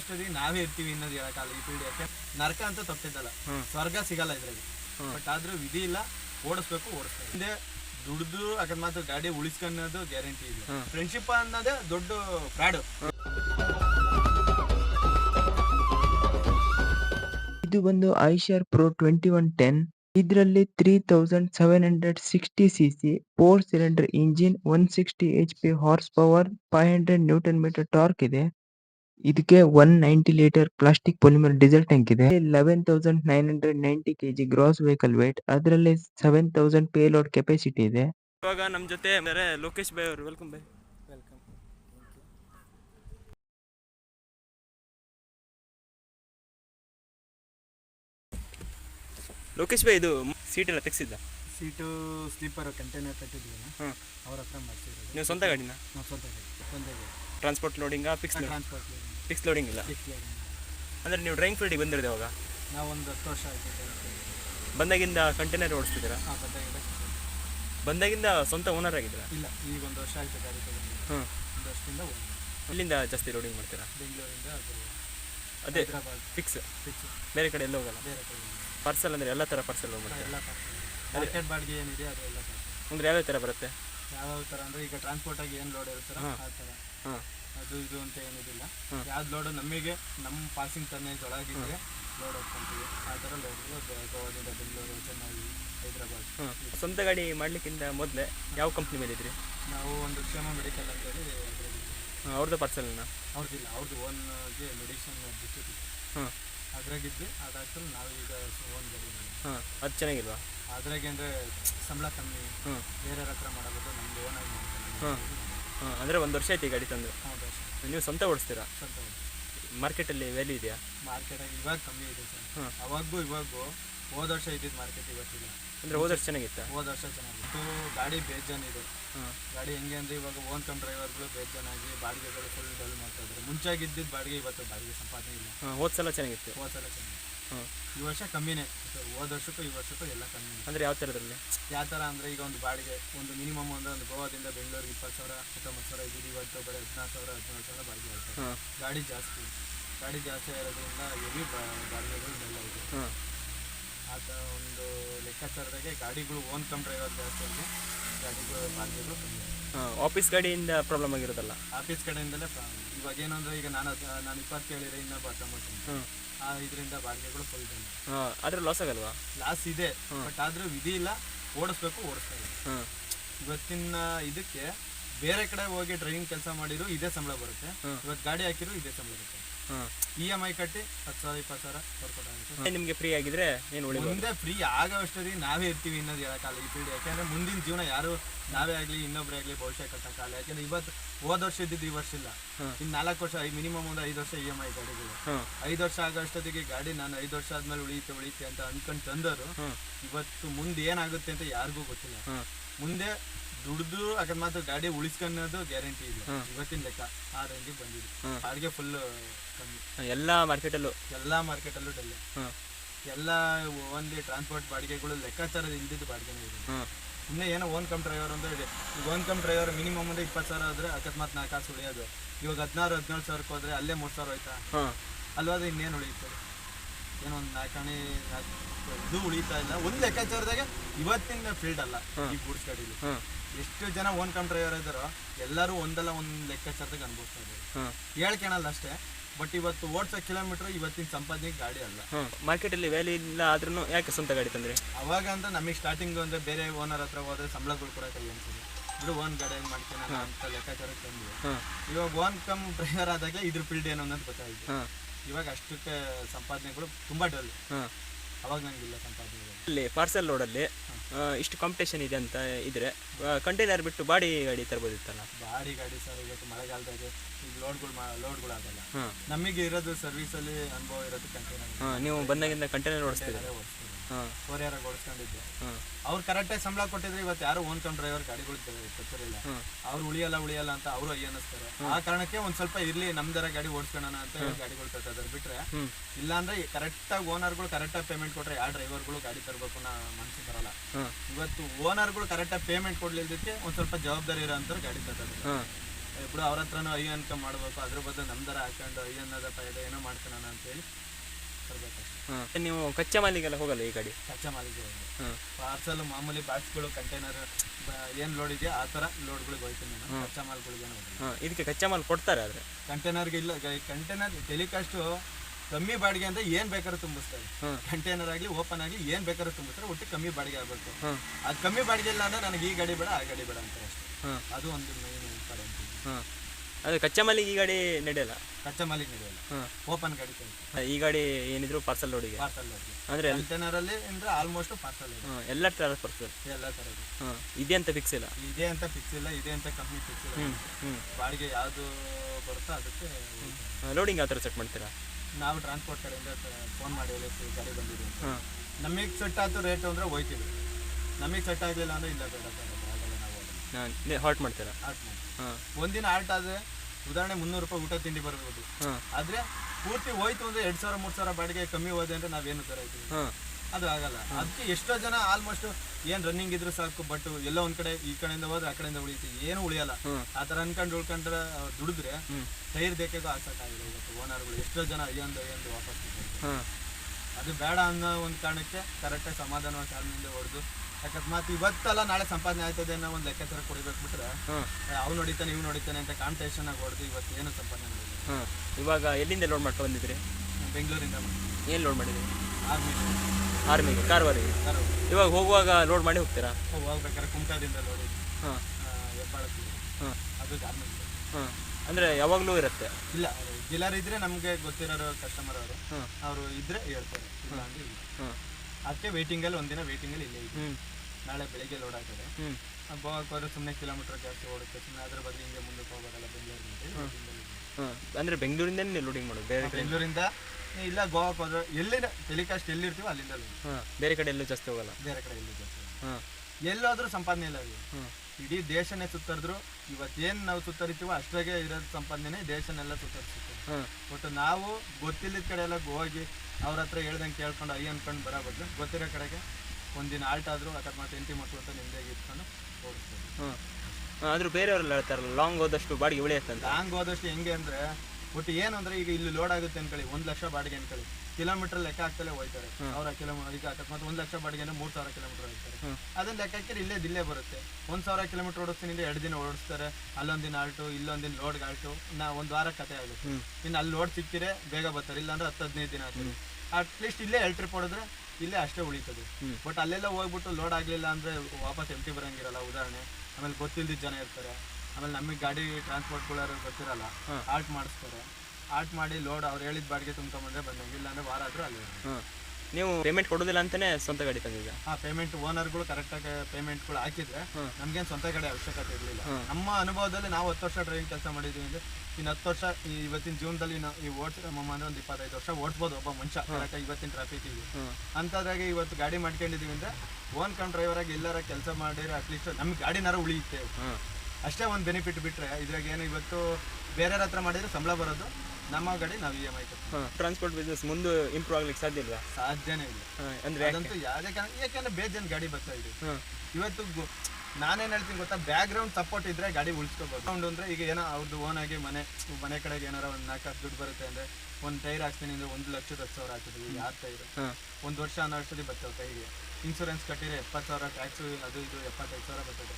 ಅಷ್ಟೊತ್ತಿಗೆ ನಾವೇ ಇರ್ತೀವಿ ಅನ್ನೋದು ಹೇಳಕ್ಕಾಗಲ್ಲ ಈ ಫೀಲ್ಡ್ ಯಾಕೆ ನರಕ ಅಂತ ತಪ್ಪಿದ್ದಲ್ಲ. ಸ್ವರ್ಗ ಸಿಗಲ್ಲ ಇದ್ರಲ್ಲಿ. ಬಟ್ ಆದ್ರೂ ವಿಧಿ ಇಲ್ಲ ಓಡಿಸ್ಬೇಕು ಓಡಿಸ್ಬೇಕು. ಹಿಂದೆ ದುಡ್ದು ಮಾತ್ರ ಗಾಡಿ ಉಳಿಸ್ಕೊಳ್ಳೋದು ಗ್ಯಾರಂಟಿ ಇದೆ. ಫ್ರೆಂಡ್ಶಿಪ್ ಅನ್ನೋದೇ ದೊಡ್ಡ ಫ್ರಾಡು. ಇದು ಬಂದು Eicher pro twenty one ten ಇದರಲ್ಲಿ three thousand seven hundred sixty C C four cylinder engine one sixty H P horse power five hundred newton metre torque ಇದೆ. ಇದಕ್ಕೆ one ninety litre plastic polymer diesel tank ಇದೆ. Eleven thousand nine hundred ninety K G gross vehicle weight ಅದರಲ್ಲಿ seven thousand pay load capacity ಇದೆ. ಇವಾಗ ನಮ್ಮ ಜೊತೆ ಬೇರೆ ಲೋಕೇಶ್ ಬೈ ಅವರು. ವೆಲ್ಕಮ್ ಬೈ ವೆಲ್ಕಮ್ ಲೋಕೇಶ್ ಬೈ ಇದು ಸೀಟ್ ಎಲ್ಲ ತೆಗ್ಸಿದ್ದ? ಸೀಟು ಸ್ಲೀಪರ್ ಕಂಟೈನರ್ ಕಟ್ಟಿದ್ವಿ ಹಾಂ. ಅವ್ರ ಹತ್ರ ಮಾಡ್ತೀವಿ ನೀವು ಸ್ವಂತ ಗಾಡಿನ? ನಾವು ಸ್ವಂತ ಗಾಡಿ. ಸ್ವಂತ ಗಾಡಿ. Transport loading fix transport fix loading ಇಲ್ಲ? ಅಂದರೆ ನೀವು ಡ್ರೈವಿಂಗ್ ಫೀಲ್ಡಿಗೆ ಬಂದಿರೋದು ಅವಾಗ ನಾವು ಒಂದು ಹತ್ತು ವರ್ಷ ಆಯ್ತು ಬಂದಾಗಿಂದ ಕಂಟೈನರ್ ಓಡಿಸ್ತಿದ್ದೀರಾ? ಹಾಂ ಬಂದಾಗಿದೆ ಬಂದಾಗಿಂದ ಸ್ವಂತ ಓನರ್ ಆಗಿದ್ದೀರಾ? ಇಲ್ಲ ಈಗ ಒಂದು ವರ್ಷ ಆಯ್ತು ಗಾಡಿ ತಗೊಂಡು. ಹಾಂ ಒಂದು ವರ್ಷದಿಂದ ಇಲ್ಲಿಂದ ಜಾಸ್ತಿ ಲೋಡಿಂಗ್ ಮಾಡ್ತೀರಾ? ಬೆಂಗಳೂರಿಂದ ಅದೇ ಹೈದ್ರಾಬಾದ್. ಫಿಕ್ಸ್ ಫಿಕ್ಸ್ ಬೇರೆ ಕಡೆ ಎಲ್ಲ ಹೋಗಲ್ಲ? ಬೇರೆ ಕಡೆ ಪಾರ್ಸಲ್ ಅಂದರೆ ಎಲ್ಲ ಥರ ಪಾರ್ಸಲ್ ಹೋಗ್ಬಿಡ್ತೀರಾ ಎಲ್ಲ ಮಾರ್ಕೆಟ್ ಬಾಡಿಗೆ ಏನಿದೆ ಅದು ಎಲ್ಲ ಅಂದರೆ ಯಾವ್ಯಾವ ಥರ ಬರುತ್ತೆ? ಯಾವ್ಯಾವ ಥರ ಅಂದರೆ ಈಗ ಟ್ರಾನ್ಸ್ಪೋರ್ಟ್ ಆಗಿ ಏನು ಲೋಡ್ ಇರುತ್ತೆ ಹಾಂ. ಆ ಥರ ಹಾಂ. ಅದು ಇದು ಅಂತ ಏನಿದಿಲ್ಲ. ಯಾವ್ದು ಲೋಡು? ನಮಗೆ ನಮ್ಮ ಪಾಸಿಂಗ್ ಟನ್ನೇಜ್ ಒಳಗಿದ್ರೆ ಲೋಡ್ ಹೋಗ್ಕೊಂತೀವಿ. ಆ ಥರ ಲೋಡ್ ಗೋವಾದಿಂದ ಬೆಂಗಳೂರು ಚೆನ್ನೈ ಹೈದ್ರಾಬಾದ್. ಸ್ವಂತ ಗಾಡಿ ಮಾಡ್ಲಿಕ್ಕಿಂತ ಮೊದಲೇ ಯಾವ ಕಂಪ್ನಿ ಮೇಲೆ ಇದ್ರಿ ನಾವು ಒಂದು ಕ್ಷೇಮ ಮೆಡಿಕಲ್ ಅಂತೇಳಿ ಅದ್ರಲ್ಲಿ ಹಾಂ ಅವ್ರದ್ದು ಪಾರ್ಸಲ್ನ ಅವ್ರದ್ದಿಲ್ಲ ಅವ್ರದ್ದು ಓನ್ಗೆ ಮೆಡಿಸಿನ್ ಬಿಟ್ಟಿದ್ದು ಹಾಂ ಅದ್ರಾಗಿದ್ದು ಅದಾದ್ಮೇಲೆ ನಾವು ಈಗ ಓನ್ ಗಾಡಿ ಹಾಂ ಅದು ಚೆನ್ನಾಗಿಲ್ವಾ? ಅದ್ರಾಗೆ ಅಂದರೆ ಸಂಬಳ ಕಮ್ಮಿ. ಹ್ಞೂ ಬೇರೆಯವ್ರ ಹತ್ರ ಮಾಡೋದು ನಮ್ದು ಓನಾಗಿ ಮಾಡ್ಕೊಂಡು ಹಾಂ ಅಂದರೆ ಒಂದು ವರ್ಷ ಆಯ್ತು ಈ ಗಾಡಿ ತಂದು. ಹೌದು ನೀವು ಸ್ವಂತ ಓಡಿಸ್ತೀರಾ? ಮಾರ್ಕೆಟ್ ಮಾರ್ಕೆಟಲ್ಲಿ ವ್ಯಾಲ್ಯೂ ಇದೆಯಾ? ಮಾರ್ಕೆಟ್ ಇವಾಗ ಕಮ್ಮಿ ಇದೆ ಸರ್. ಅವಾಗೂ ಇವಾಗೂ ಹೋದ ವರ್ಷ ಇದ್ದಿದ್ದು ಮಾರ್ಕೆಟ್ ಇವತ್ತಿಲ್ಲ ಅಂದ್ರೆ ಹೋದ ವರ್ಷ ಚೆನ್ನಾಗಿತ್ತು? ಹೋದ ವರ್ಷ ಚೆನ್ನಾಗಿತ್ತು ಗಾಡಿ ಬೇಜಾನ್ ಇದೆ ಹಾಂ. ಗಾಡಿ ಹೆಂಗೆ ಅಂದರೆ ಇವಾಗ ಓನ್ ಕಮ್ ಡ್ರೈವರ್ಗಳು ಬೇಜಾನಾಗಿ ಬಾಡಿಗೆಗಳು ಫುಲ್ ಡಲ್ ಮಾಡ್ತಾ ಇದ್ದಾರೆ. ಮುಂಚಾಗಿದ್ದಿದ್ದು ಬಾಡಿಗೆ ಇವತ್ತು ಬಾಡಿಗೆ ಸಂಪಾದನೆ ಇಲ್ಲ. ಹಾಂ ಹೋದ ಸಲ ಚೆನ್ನಾಗಿತ್ತು. ಹೋದ ಸಲ ಚೆನ್ನಾಗಿ. ಈ ವರ್ಷ ಕಮ್ಮಿನೇ ಹೋದ ವರ್ಷಕ್ಕೂ ಈ ವರ್ಷಕ್ಕೂ ಎಲ್ಲ ಕಮ್ಮಿ ಅಂದರೆ ಯಾವ ಥರದಲ್ಲಿ ಯಾವ ಥರ ಅಂದರೆ ಈಗ ಒಂದು ಬಾಡಿಗೆ ಒಂದು ಮಿನಿಮಮ್ ಅಂದ್ರೆ ಒಂದು ಗೋವಾದಿಂದ ಬೆಂಗಳೂರಿಗೆ ಇಪ್ಪತ್ತು ಸಾವಿರ ಹತ್ತೊಂಬತ್ತು ಸಾವಿರ ಇದು ಇವತ್ತು ಬರೀ ಹದಿನಾರು ಸಾವಿರ ಹದಿನೇಳು ಸಾವಿರ ಬಾಡಿಗೆ ಆಯಿತು ಗಾಡಿ ಜಾಸ್ತಿ. ಗಾಡಿ ಜಾಸ್ತಿ ಇರೋದ್ರಿಂದ ಎಲ್ಲಿ ಬಾಡಿಗೆಗಳು ಬೆಲ್ಲ ಇದೆ. ಹಾಂ ಆ ಥರ ಒಂದು ಲೆಕ್ಕಾಚಾರದಾಗೆ ಗಾಡಿಗಳು ಓನ್ ಕಮ್ ಡ್ರೈವರ್ ಜಾಸ್ತಿ ಆಗಿ ಗಾಡಿಗಳು ಬಾಡಿಗೆಗಳು ಕಮ್ಮಿ ಆಫೀಸ್ ಗಾಡಿಯಿಂದ ಪ್ರಾಬ್ಲಮ್ ಆಗಿರೋದಲ್ಲ? ಆಫೀಸ್ ಕಡೆಯಿಂದಲೇ ಪ್ರಾಬ್ಲಮ್. ಇವಾಗ ಏನಂದ್ರೆ ಈಗ ನಾನು ನಾನು ಇಪ್ಪತ್ತು ಕೇಳಿದ್ರೆ ಇನ್ನೊಬ್ಬ ಹತ್ತೊಂಬತ್ತು ಹಾಂ ಆ ಇದರಿಂದ ಬಾಡಿಗೆಗಳು ಬಂದು ಹಾಂ ಆದರೆ ಲಾಸ್ ಆಗಲ್ವಾ? ಲಾಸ್ ಇದೆ ಬಟ್ ಆದ್ರೂ ವಿಧಿ ಇಲ್ಲ ಓಡಿಸ್ಬೇಕು ಓಡಿಸ್ತಾ ಇಲ್ಲ. ಹಾಂ. ಇವತ್ತಿನ ಇದಕ್ಕೆ ಬೇರೆ ಕಡೆ ಹೋಗಿ ಡ್ರೈವಿಂಗ್ ಕೆಲಸ ಮಾಡಿದ್ರು ಇದೇ ಸಂಬಳ ಬರುತ್ತೆ. ಇವತ್ತು ಗಾಡಿ ಹಾಕಿದ್ರು ಇದೇ ಸಂಬಳ ಬರುತ್ತೆ. ಇ ಎಂ ಐ ಕಟ್ಟಿ ಹತ್ತು ಸಾವಿರ ಇಪ್ಪತ್ತು ಸಾವಿರ ವರ್ಕೌಟ್ ನಿಮ್ಗೆ ಫ್ರೀ ಆಗಿದ್ರೆ ಏನು ಉಳಿಬೋದು? ಮುಂದೆ ಫ್ರೀ ಆಗೋ ಅಷ್ಟೊತ್ತಿಗೆ ನಾವೇ ಇರ್ತೀವಿ ಇನ್ನೊಂದು ಹೇಳೋಕ್ಕಾಗಲ್ಲ ಈ ಪೀಳಿಗೆ. ಯಾಕೆಂದ್ರೆ ಮುಂದಿನ ಜೀವನ ಯಾರು ನಾವೇ ಆಗಲಿ ಇನ್ನೊಬ್ಬರೇ ಆಗಲಿ ಭವಿಷ್ಯ ಕಟ್ಟಕ್ಕಾಗಲ್ಲ ಯಾಕೆಂದ್ರೆ ಇವತ್ತು ಹೋದ ವರ್ಷ ಇದ್ದಿದ್ದು ಈ ವರ್ಷ ಇಲ್ಲ. ಇನ್ನು ನಾಲ್ಕು ವರ್ಷ ಮಿನಿಮಮ್ ಒಂದು ಐದು ವರ್ಷ ಇ ಎಂ ಐ ಗಾಡಿಗಳು ಐದು ವರ್ಷ ಆಗೋ ಅಷ್ಟೊತ್ತಿಗೆ ಗಾಡಿ ನಾನು ಐದು ವರ್ಷ ಆದ್ಮೇಲೆ ಉಳಿಯುತ್ತೆ ಉಳಿಯುತ್ತೆ ಅಂತ ಅನ್ಕೊಂಡು ತಂದರು. ಇವತ್ತು ಮುಂದೆ ಏನಾಗುತ್ತೆ ಅಂತ ಯಾರಿಗೂ ಗೊತ್ತಿಲ್ಲ. ಮುಂದೆ ದುಡ್ದು ಅಕಸ್ಮಾತ್ ಗಾಡಿ ಉಳಿಸ್ಕೊಂಡು ಗ್ಯಾರಂಟಿ ಇದೆ. ಇವತ್ತಿನ ಲೆಕ್ಕ ಆ ರೇಂಜ್ ಬಂದಿದೆ. ಬಾಡಿಗೆ ಫುಲ್ ಕಮ್ಮಿ. ಎಲ್ಲ ಮಾರ್ಕೆಟಲ್ಲೂ ಎಲ್ಲ ಮಾರ್ಕೆಟ್ ಅಲ್ಲೂ ಡಲ್ಲ ಎಲ್ಲ ಒಂದೇ ಟ್ರಾನ್ಸ್ಪೋರ್ಟ್ ಬಾಡಿಗೆಗಳು ಲೆಕ್ಕಾಚಾರ ಇಲ್ದಿದ್ದು ಬಾಡಿಗೆನೇ ಇದೆ ಇನ್ನೇ ಏನೋ ಓನ್ ಕಮ್ ಡ್ರೈವರ್ ಅಂತ ಇದೆ. ಓನ್ ಕಮ್ ಡ್ರೈವರ್ ಮಿನಿಮಮ್ ಅಂದ್ರೆ ಇಪ್ಪತ್ತು ಸಾವಿರ ಆದ್ರೆ ಅಕಸ್ಮಾತ್ ನಾಲ್ಕು ಕಾಸು ಉಳಿಯೋದು. ಇವಾಗ ಹದಿನಾರು ಹದಿನೇಳು ಸಾವಿರಕ್ಕೆ ಹೋದ್ರೆ ಅಲ್ಲೇ ಮೂರು ಸಾವಿರ ಹೋಯ್ತಾ? ಅಲ್ವಾದ ಅಲ್ವಾದ್ರೆ ಇನ್ನೇನು ಉಳಿಯುತ್ತೆ? ಏನೋ ಒಂದು ನಾಲ್ಕಾಣಿ ನಾಲ್ಕು ಇದು ಉಳಿತಾ ಇಲ್ಲ. ಒಂದು ಲೆಕ್ಕಾಚಾರದಾಗ ಇವತ್ತಿನ ಫೀಲ್ಡ್ ಅಲ್ಲ. ಈ ಗೂಡ್ಸ್ ಗಾಡೀಲಿ. ಎಷ್ಟು ಜನ ಓನ್ ಕಮ್ ಡ್ರೈವರ್ ಇದ್ದಾರೋ ಎಲ್ಲರೂ ಒಂದಲ್ಲ ಒಂದು ಲೆಕ್ಕಾಚಾರದಾಗ ಅನುಭವಿಸ್ತಾ ಇದ್ದಾರೆ. ಹೇಳ್ಕೊಳಲ್ಲ ಅಷ್ಟೇ ಬಟ್ ಇವತ್ತು ಓಡ್ಸೋ ಕಿಲೋಮೀಟರ್ ಇವತ್ತಿನ ಸಂಪಾದನೆ ಗಾಡಿ ಅಲ್ಲ. ಮಾರ್ಕೆಟ್ ಅಲ್ಲಿ ವ್ಯಾಲ್ಯೂ ಇಲ್ಲ ಆದ್ರೂ ಯಾಕೆ ಸ್ವಂತ ಗಾಡಿ ತಂದ್ರೆ? ಅವಾಗ ಅಂತ ನಮಗೆ ಸ್ಟಾರ್ಟಿಂಗ್ ಅಂದ್ರೆ ಬೇರೆ ಓನರ್ ಹತ್ರ ಹೋದ್ರೆ ಸಂಬಳಗಳು ಕೂಡ ಕೈ ಅನ್ಸಿದೆ ಇದ್ರು ಓನ್ ಗಾಡಿ ಮಾಡ್ತೇನೆ ಅಂತ ಲೆಕ್ಕಾಚಾರಕ್ಕೆ ತಂದ್ವಿ ಹಾಂ. ಇವಾಗ ಓನ್ ಕಮ್ ಡ್ರೈವರ್ ಆದಾಗ ಇದ್ರ ಫೀಲ್ಡ್ ಏನು ಅನ್ನೋದು ಗೊತ್ತಾಯ್ತು. ಇವಾಗ ಅಷ್ಟಕ್ಕೆ ಸಂಪಾದನೆಗಳು ತುಂಬಾ ಡಲ್ ಅವಾಗ ನಂಗಿಲ್ಲ ಇಲ್ಲಿ ಅಲ್ಲಿ ಪಾರ್ಸಲ್ ರೋಡಲ್ಲಿ ಇಷ್ಟು ಕಾಂಪಿಟೇಷನ್ ಇದೆ ಅಂತ ಇದ್ರೆ ಕಂಟೈನರ್ ಬಿಟ್ಟು ಬಾಡಿ ಗಾಡಿ ತರ್ಬೋದಿತ್ತಲ್ಲ? ಬಾಡಿ ಗಾಡಿ ಸರ್ ಇವತ್ತು ಮಳೆಗಾಲದಾಗೆ ಈಗ ಲೋಡ್ಗಳು ಲೋಡ್ಗಳು ಆಗಲ್ಲ. ನಮಗೆ ಇರೋದು ಸರ್ವಿಸಲ್ಲಿ ಅನುಭವ ಇರೋದು ಕಂಟೈನರ್ ನೀವು ಬಂದಾಗಿಂದ ಕಂಟೈನರ್ ಓಡಿಸ್ತೀರಿ? ಕೊರಿಯರ್ ಓಡಿಸ್ಕೊಂಡಿದ್ದೆ. ಅವ್ರು ಕರೆಕ್ಟಾಗಿ ಸಂಬಳ ಕೊಟ್ಟಿದ್ರೆ ಇವತ್ತು ಯಾರು ಓನ್ ಕಂಡ್ ಡ್ರೈವರ್ ಗಾಡಿಗಳು ತಪ್ಪರಿಲ್ಲ ಅವ್ರು ಉಳಿಯಲ್ಲ ಉಳಿಯಲ್ಲ ಅಂತ ಅವರು ಅಯ್ಯ ಅನ್ನಿಸ್ತಾರೆ. ಆ ಕಾರಣಕ್ಕೆ ಒಂದ್ ಸ್ವಲ್ಪ ಇರ್ಲಿ ನಮ್ದರ ಗಾಡಿ ಓಡಿಸ್ಕೊಳ್ಳೋಣ ಅಂತ ಹೇಳಿ ಗಾಡಿಗಳು ತರ್ತಾರೆ ಬಿಟ್ರೆ ಇಲ್ಲಾಂದ್ರೆ ಕರೆಕ್ಟಾಗಿ ಕರೆಕ್ಟ್ ಆಗಿ ಓನರ್ಗಳು ಕರೆಕ್ಟ್ ಆಗಿ ಪೇಮೆಂಟ್ ಕೊಟ್ರೆ ಯಾವ ಡ್ರೈವರ್ಗಳು ಗಾಡಿ ತರಬೇಕು ನಾ ಮನ್ಸಿಗೆ ಬರಲ್ಲ. ಇವತ್ತು ಓನರ್ಗಳು ಕರೆಕ್ಟ್ ಆಗಿ ಪೇಮೆಂಟ್ ಕೊಡ್ಲಿದ್ದಕ್ಕೆ ಒಂದ್ ಸ್ವಲ್ಪ ಜವಾಬ್ದಾರಿ ಇರೋ ಅಂತ ಗಾಡಿ ತರ್ತಾರೆ ಇಬ್ಬರು ಅವ್ರ ಹತ್ರನೂ ಅಯ್ಯ ಅನ್ಕ ಮಾಡ್ಬೇಕು. ಅದ್ರ ಬದಲು ನಮ್ದರ ಹಾಕೊಂಡು ಅಯ್ಯ ಅನ್ನೋದಪ್ಪ ಏನೋ ಮಾಡ್ತಾನ ಅಂತ ಹೇಳಿ ನೀವು ಕಚ್ಚಾ ಮಾಲಿಗೆಲ್ಲ ಹೋಗಲ್ಲ ಈ ಕಡೆ? ಕಚ್ಚಾ ಮಾಲಿಗೆ ಪಾರ್ಸಲ್ ಮಾಮೂಲಿ ಬಾಕ್ಸ್ಗಳು ಕಂಟೈನರ್ ಏನ್ ಲೋಡ್ ಇದೆಯಾ ಆ ಥರ ಲೋಡ್ಗಳಿಗೆ ಹೋಯ್ತೀನಿ ನಾನು. ಕಚ್ಚಾ ಮಾಲ್ಗಳಿಗೆ ಇದಕ್ಕೆ ಕಚ್ಚಾ ಮಾಲ್ ಕೊಡ್ತಾರೆ ಆದ್ರೆ? ಕಂಟೈನರ್ಗೆ ಇಲ್ಲ ಕಂಟೈನರ್ ಟೆಲಿಕಾಸ್ಟ್ ಕಮ್ಮಿ ಬಾಡಿಗೆ ಅಂತ ಏನ್ ಬೇಕಾದ್ರೂ ತುಂಬಿಸ್ತಾರೆ. ಕಂಟೈನರ್ ಆಗಲಿ ಓಪನ್ ಆಗಲಿ ಏನ್ ಬೇಕಾದ್ರೂ ತುಂಬಿಸ್ತಾರೆ ಒಟ್ಟು ಕಮ್ಮಿ ಬಾಡಿಗೆ ಆಗಬೇಕು. ಅದು ಕಮ್ಮಿ ಬಾಡಿಗೆ ಇಲ್ಲ ಅಂದ್ರೆ ನನಗೆ ಈ ಗಾಡಿ ಬೇಡ ಆ ಗಾಡಿ ಬೇಡ ಅಂತಾರೆ ಅದು ಒಂದು ಮೇನ್ ಕಡೆ ಹಾಂ ಅದು ಕಚ್ಚಾ ಮಲ್ಲಿಗೆ ಈ ಗಾಡಿ ನಡೆಯಲ್ಲ? ಕಚ್ಚಾ ಮಲ್ಲಿಗೆ ನಡೆಯಲ್ಲ. ಹಾಂ. ಓಪನ್ ಗಾಡಿ ಈ ಗಾಡಿ ಏನಿದ್ರು ಪಾರ್ಸಲ್ ಲೋಡಿಗೆ ಪಾರ್ಸಲ್ ಅಂದ್ರೆ ಕಂಟೈನರಲ್ಲಿ ಅಂದ್ರೆ ಆಲ್ಮೋಸ್ಟ್ ಪಾರ್ಸಲ್ ಹಾಂ ಎಲ್ಲ ಥರ ಪಾರ್ಸಲ್ ಎಲ್ಲ ಥರದ್ದು ಹಾಂ ಇದೆ ಅಂತ ಫಿಕ್ಸ್ ಇಲ್ಲ? ಇದೆ ಅಂತ ಫಿಕ್ಸ್ ಇಲ್ಲ ಇದೆ ಅಂತ ಕಂಪ್ನಿ ಫಿಕ್ಸ್ ಇಲ್ಲ. ಹ್ಞೂ ಹ್ಞೂ ಬಾಡಿಗೆ ಯಾವುದು ಬರುತ್ತೋ ಅದಕ್ಕೆ ಲೋಡಿಂಗ್ ಯಾವ ಥರ ಸೆಟ್ ಮಾಡ್ತೀರಾ? ನಾವು ಟ್ರಾನ್ಸ್ಪೋರ್ಟ್ ಕಡೆಯಿಂದ ಫೋನ್ ಮಾಡಿ ಗಾಡಿ ಬಂದಿದೆ ಅಂತ. ಹಾಂ. ನಮಗೆ ಸೆಟ್ ಆಯ್ತು ರೇಟ್ ಅಂದ್ರೆ ಹೋಯ್ತೀವಿ ನಮಗೆ ಸೆಟ್ ಆಗಲಿಲ್ಲ ಅಂದ್ರೆ ಇಲ್ಲ ಬೇಡ ನಾವು. ಹಾಲ್ಟ್ ಮಾಡ್ತೀರಾ? ಆರ್ಟ್ ಮಾಡಿ ಹಾಂ. ಒಂದಿನ ಆಲ್ಟ್ ಆದರೆ ಉದಾಹರಣೆ ಮುನ್ನೂರು ರೂಪಾಯಿ ಊಟ ತಿಂಡಿ ಬರ್ಬೋದು. ಆದ್ರೆ ಪೂರ್ತಿ ಹೋಯ್ತು ಅಂದ್ರೆ ಎರಡ್ ಸಾವಿರ ಮೂರ್ ಸಾವಿರ ಬಾಡಿಗೆ ಕಮ್ಮಿ ಹೋದೆ ಅಂದ್ರೆ ನಾವೇನು ತರ ಇದ್ದೀವಿ ಅದು ಆಗಲ್ಲ. ಅದಕ್ಕೆ ಎಷ್ಟೋ ಜನ ಆಲ್ಮೋಸ್ಟ್ ಏನ್ ರನ್ನಿಂಗ್ ಇದ್ರು ಸಾಕು ಬಟ್ ಎಲ್ಲ ಒಂದ್ ಕಡೆ ಈ ಕಡೆಯಿಂದ ಹೋದ್ರೆ ಆ ಕಡೆಯಿಂದ ಉಳಿಯುತ್ತೆ. ಏನು ಉಳಿಯಲ್ಲ. ಆ ತರ ಅನ್ಕೊಂಡು ಉಳ್ಕೊಂಡ್ರೆ ದುಡಿದ್ರೆ ಟೈರ್ ಬೇಕಾಗೋ ಆಗ್ಸಕ್ಕಾಗಿಲ್ಲ ಇವತ್ತು ಓನರ್ಗಳು ಎಷ್ಟೋ ಜನ ಅಯ್ಯೊಂದು ಅಯ್ಯೊಂದು ವಾಪಸ್ ಅದು ಬೇಡ ಅನ್ನೋ ಒಂದು ಕಾರಣಕ್ಕೆ ಕರೆಕ್ಟಾಗಿ ಸಮಾಧಾನ ಕಾರಣದಿಂದ ಹೊಡೆದು ಅಕಸ್ಮಾತ್ ಇವತ್ತಲ್ಲ ನಾಳೆ ಸಂಪಾದನೆ ಆಯ್ತದೆ ಅನ್ನೋ ಒಂದು ಲೆಕ್ಕಾಚಾರ ಕೊಡಬೇಕು ಬಿಟ್ರೆ ಅವ್ನು ನೋಡಿತಾನೆ ಇವ್ ನೋಡಿತಾನೆ ಅಂತ ಕಾಂಪಿಟೇಷನ್ ಆಗಿ ಹೊಡೆದು ಇವತ್ತು ಏನು ಸಂಪಾದನೆ ಮಾಡಿಲ್ಲ ಹಾಂ. ಇವಾಗ ಎಲ್ಲಿಂದ ಲೋಡ್ ಮಾಡ್ಕೊಂಡು ಬಂದಿದ್ರಿ ಬೆಂಗಳೂರಿಂದ ಏನು ಲೋಡ್ ಮಾಡಿದ್ರಿ ಆರ್ಮಿ ಆರ್ಮಿಗೆ ಕಾರ್ವಾರಿಗೆ ಸರ್ ಇವಾಗ ಹೋಗುವಾಗ ಲೋಡ್ ಮಾಡಿ ಹೋಗ್ತೀರಾ? ಹೋಗ್ಬೇಕಾದ್ರೆ ಕುಮಟಾದಿಂದ ನೋಡಿ ಹಾಂ. ಹೆಬ್ಬಾಳಕ್ಕೆ. ಹಾಂ. ಅದು ಆರ್ಮಿ ಹಾಂ. ಅಂದರೆ ಯಾವಾಗಲೂ ಇರುತ್ತೆ? ಇಲ್ಲ ಜಿಲ್ಲರ್ ಇದ್ರೆ ನಮಗೆ ಗೊತ್ತಿರೋರು ಕಸ್ಟಮರ್ ಅವರು. ಹಾಂ. ಅವರು ಇದ್ರೆ ಹೇಳ್ತಾರೆ. ಇಲ್ಲ ಅಂದ್ರೆ ಇಲ್ಲ. ಹಾಂ. ಅದಕ್ಕೆ ವೇಟಿಂಗಲ್ಲಿ ಒಂದಿನ ವೇಟಿಂಗಲ್ಲಿ ಇಲ್ಲೇ ಇದೆ ನಾಳೆ ಬೆಳಿಗ್ಗೆ ಲೋಡ್ ಆಗ್ತದೆ. ಗೋವಾಕ್ಕೆ ಹೋದ್ರೆ ಸುಮ್ಮನೆ ಕಿಲೋಮೀಟರ್ ಜಾಸ್ತಿ ಓಡುತ್ತೆ. ಸುಮ್ಮನೆ ಅದ್ರ ಬದಲು ಹಿಂಗೆ ಮುಂದಕ್ಕೆ ಹೋಗೋದಲ್ಲ ಬೆಂಗಳೂರಿಂದ. ಅಂದ್ರೆ ಅಲ್ಲಿ ಬೆಂಗಳೂರಿಂದನೇ ಲೋಡಿಂಗ್ ಮಾಡೋದು? ಬೇರೆ ಬೆಂಗಳೂರಿಂದ ಇಲ್ಲ ಗೋವಾಕ್ಕೆ ಹೋದ್ರೆ ಎಲ್ಲಿ ಟೆಲಿಕಾಸ್ಟ್ ಎಲ್ಲಿರ್ತೀವೋ ಅಲ್ಲಿಂದ ಬೇರೆ ಕಡೆ ಎಲ್ಲೂ ಜಾಸ್ತಿ ಹೋಗಲ್ಲ? ಬೇರೆ ಕಡೆ ಎಲ್ಲೂ ಜಾಸ್ತಿ ಎಲ್ಲಾದ್ರೂ ಸಂಪಾದನೆ ಇಲ್ಲ ಅಲ್ಲಿ. ಇಡೀ ದೇಶನೇ ಸುತ್ತರಿದ್ರು. ಇವತ್ತೇನು ನಾವು ಸುತ್ತರಿತೀವೋ ಅಷ್ಟಾಗೆ ಇರೋದು ಸಂಪಾದನೆ ದೇಶನೆಲ್ಲ ಸುತ್ತರಿಸುತ್ತೆ. ಬಟ್ ನಾವು ಗೊತ್ತಿಲ್ಲದ ಕಡೆ ಎಲ್ಲ ಹೋಗಿ ಅವ್ರ ಹತ್ರ ಹೇಳ್ದಂಗೆ ಕೇಳ್ಕೊಂಡು ಅಯ್ಯ ಅನ್ಕೊಂಡು ಬರೋ ಬದಲು ಗೊತ್ತಿರೋ ಕಡೆಗೆ ಒಂದಿನ ಆಲ್ಟ್ ಆದರೂ ಅಕಸ್ಮಾತ್ ಎಂಟಿ ಮಕ್ಕಳು ಅಂತ ನಿಮ್ಮದಾಗಿ ಇಟ್ಕೊಂಡು ಓಡಿಸ್ತೀವಿ ಆದ್ರೂ ಆದರೂ ಬೇರೆಯವರೆಲ್ಲ ಹೇಳ್ತಾರಲ್ಲ ಲಾಂಗ್ ಹೋದಷ್ಟು ಬಾಡಿಗೆ ಉಳಿಯುತ್ತೆ ಅಂತ. ಲಾಂಗ್ ಹೋದಷ್ಟು ಹೆಂಗೆ ಅಂದ್ರೆ ಒಟ್ಟು ಏನು ಅಂದರೆ ಈಗ ಇಲ್ಲಿ ಲೋಡ್ ಆಗುತ್ತೆ ಅನ್ಕೊಳ್ಳಿ ಒಂದು ಲಕ್ಷ ಬಾಡಿಗೆ ಅನ್ಕೊಳ್ಳಿ. ಕಿಲೋಮೀಟರ್ ಲೆಕ್ಕ ಹಾಕ್ತಲೇ ಹೋಯ್ತಾರೆ ಅವರ ಕಿಲೋಮೀಟರ್ ಈಗ ಅಕಸ್ಮಾತ್ ಒಂದು ಲಕ್ಷ ಬಾಡಿಗೆ ಅಂದ್ರೆ ಮೂರು ಸಾವಿರ ಕಿಲೋಮೀಟರ್ ಹೋಗ್ತಾರೆ. ಅದನ್ನ ಲೆಕ್ಕ ಹಾಕಿದ್ರೆ ಇಲ್ಲೇ ದಿಲ್ಲೇ ಬರುತ್ತೆ. ಒಂದು ಸಾವಿರ ಕಿಲೋಮೀಟರ್ ಓಡಿಸ್ತೀನಿ ಇಲ್ಲಿ ಎರಡು ದಿನ ಓಡಿಸ್ತಾರೆ. ಅಲ್ಲೊಂದಿನ ಆಲ್ಟು ಇಲ್ಲೊಂದಿನ ಲೋಡ್ ಆಲ್ಟು. ನಾ ಒಂದು ವಾರ ಕತೆ ಆಗುತ್ತೆ. ಇನ್ನು ಅಲ್ಲಿ ಲೋಡ್ ಸಿಕ್ಕಿದ್ರೆ ಬೇಗ ಬರ್ತಾರೆ. ಇಲ್ಲಾಂದ್ರೆ ಹತ್ತು ಹದಿನೈದು ದಿನ ಆಗ್ತದೆ ಅಟ್ಲೀಸ್ಟ್ ಇಲ್ಲೇ ಎರಡು ಟ್ರಿಪ್ ಹೊಡೆದ್ರೆ ಇಲ್ಲೇ ಅಷ್ಟೇ ಉಳಿತದೆ. ಬಟ್ ಅಲ್ಲೆಲ್ಲ ಹೋಗ್ಬಿಟ್ಟು ಲೋಡ್ ಆಗಲಿಲ್ಲ ಅಂದರೆ ವಾಪಸ್ ಎಂಟಿ ಬರಂಗಿರಲ್ಲ ಉದಾಹರಣೆ. ಆಮೇಲೆ ಗೊತ್ತಿಲ್ದಿದ್ದ ಜನ ಇರ್ತಾರೆ. ಆಮೇಲೆ ನಮಗೆ ಗಾಡಿ ಟ್ರಾನ್ಸ್ಪೋರ್ಟ್ಗಳಾರು ಗೊತ್ತಿರಲ್ಲ. ಆಲ್ಟ್ ಮಾಡಿಸ್ತಾರೆ. ಆಲ್ಟ್ ಮಾಡಿ ಲೋಡ್ ಅವ್ರು ಹೇಳಿದ ಬಾಡಿಗೆ ತುಂಬ್ಕೊಂಬಂದ್ರೆ ಬಂದಂಗೆ ಇಲ್ಲ ಅಂದ್ರೆ ವಾರ ಆದ್ರೂ ಅಲ್ಲಿ ಹಾಂ. ನೀವು ಪೇಮೆಂಟ್ ಕೊಡೋದಿಲ್ಲ ಅಂತಾನೆ ಸ್ವಂತ ಗಾಡಿ ತಂದಿದ್ದ? ಆ ಪೇಮೆಂಟ್ ಓನರ್ಗಳು ಕರೆಕ್ಟಾಗಿ ಪೇಮೆಂಟ್ಗಳು ಹಾಕಿದ್ರೆ. ನಮ್ಗೇನು ಸ್ವಂತ ಗಾಡಿ ಅವಶ್ಯಕತೆ ಇರಲಿಲ್ಲ. ನಮ್ಮ ಅನುಭವದಲ್ಲಿ ನಾವು ಹತ್ತು ವರ್ಷ ಡ್ರೈವಿಂಗ್ ಕೆಲಸ ಮಾಡಿದ್ದೀವಿ ಅಂದ್ರೆ ಇನ್ನು ಹತ್ತು ವರ್ಷ ಈ ಇವತ್ತಿನ ಜೀವನದಲ್ಲಿ ನಾವು ಈ ನಮ್ಮ ಅಂದ್ರೆ ಒಂದು ಇಪ್ಪತ್ತೈದು ವರ್ಷ ಓಡಿಸ್ಬೋದು ಒಬ್ಬ ಮನುಷ್ಯ. ಕರೆಕ್ಟಾಗಿ ಇವತ್ತಿನ ಟ್ರಾಫಿಕ್ ಇದೆ ಹಾಂ. ಇವತ್ತು ಗಾಡಿ ಮಾಡ್ಕೊಂಡಿದ್ದೀವಿ ಅಂದ್ರೆ ಓನ್ ಕಣ್ ಡ್ರೈವರ್ ಆಗಿ ಎಲ್ಲರ ಕೆಲಸ ಮಾಡಿದ್ರೆ ಅಟ್ಲೀಸ್ಟ್ ನಮ್ಗೆ ಗಾಡಿನಾರ ಉಳಿಯುತ್ತೆ. ಅಷ್ಟೇ ಒಂದು ಬೆನಿಫಿಟ್ ಬಿಟ್ರೆ ಇದ್ರಾಗ ಏನು ಇವತ್ತು ಬೇರೆಯವ್ರ ಹತ್ರ ಮಾಡಿದ್ರೆ ಸಂಬಳ ಬರೋದು ನಮ್ಮ ಕಡೆ ನಾವು E M I transport business ಮುಂದೆ ಇಂಪ್ರೂವ್ ಆಗ್ಲಿಕ್ಕೆ ಸಾಧ್ಯ ಇಲ್ವಾ? ಸಾಧ್ಯನೇ ಇಲ್ಲ. ಅಂದ್ರೆ ಅದಂತೂ ಯಾವುದೇ ಕಾರಣ ಯಾಕಂದ್ರೆ ಬೇಜಾನ್ ಗಾಡಿ ಬರ್ತಾ ಇದೆ. ಇವತ್ತು ನಾನೇನ್ ಹೇಳ್ತೀನಿ ಗೊತ್ತಾ? ಬ್ಯಾಕ್ ಗ್ರೌಂಡ್ ಸಪೋರ್ಟ್ ಇದ್ರೆ ಗಾಡಿ ಉಳಿಸ್ಕೋಬಹುದು ಸೌಂಡ್ ಅಂದ್ರೆ ಈಗ ಏನೋ ಅವ್ರದ್ದು ಓನ್ ಆಗಿ ಮನೆ ಮನೆ ಕಡೆಗೆ ಏನಾರ ಒಂದು ನಾಲ್ಕು ದುಡ್ಡು ಬರುತ್ತೆ ಅಂದ್ರೆ ಒಂದು ಟೈರ್ ಹಾಕ್ತೀನಿ ಅಂದ್ರೆ ಒಂದು ಲಕ್ಷದ ಹತ್ತು ಸಾವಿರ ಆಗ್ತದೆ. ಈಗ ಟೈರ್ ಒಂದು ವರ್ಷ ಹನ್ನೆರಡು ವರ್ಷದಲ್ಲಿ ಬರ್ತವೆ ಕೈಗೆ. ಇನ್ಸೂರೆನ್ಸ್ ಕಟ್ಟಿದ್ರೆ ಎಪ್ಪತ್ತು ಸಾವಿರ ಟ್ಯಾಕ್ಸು ಅದು ಇದು ಎಪ್ಪತ್ತೈದು ಸಾವಿರ ಬರ್ತದೆ.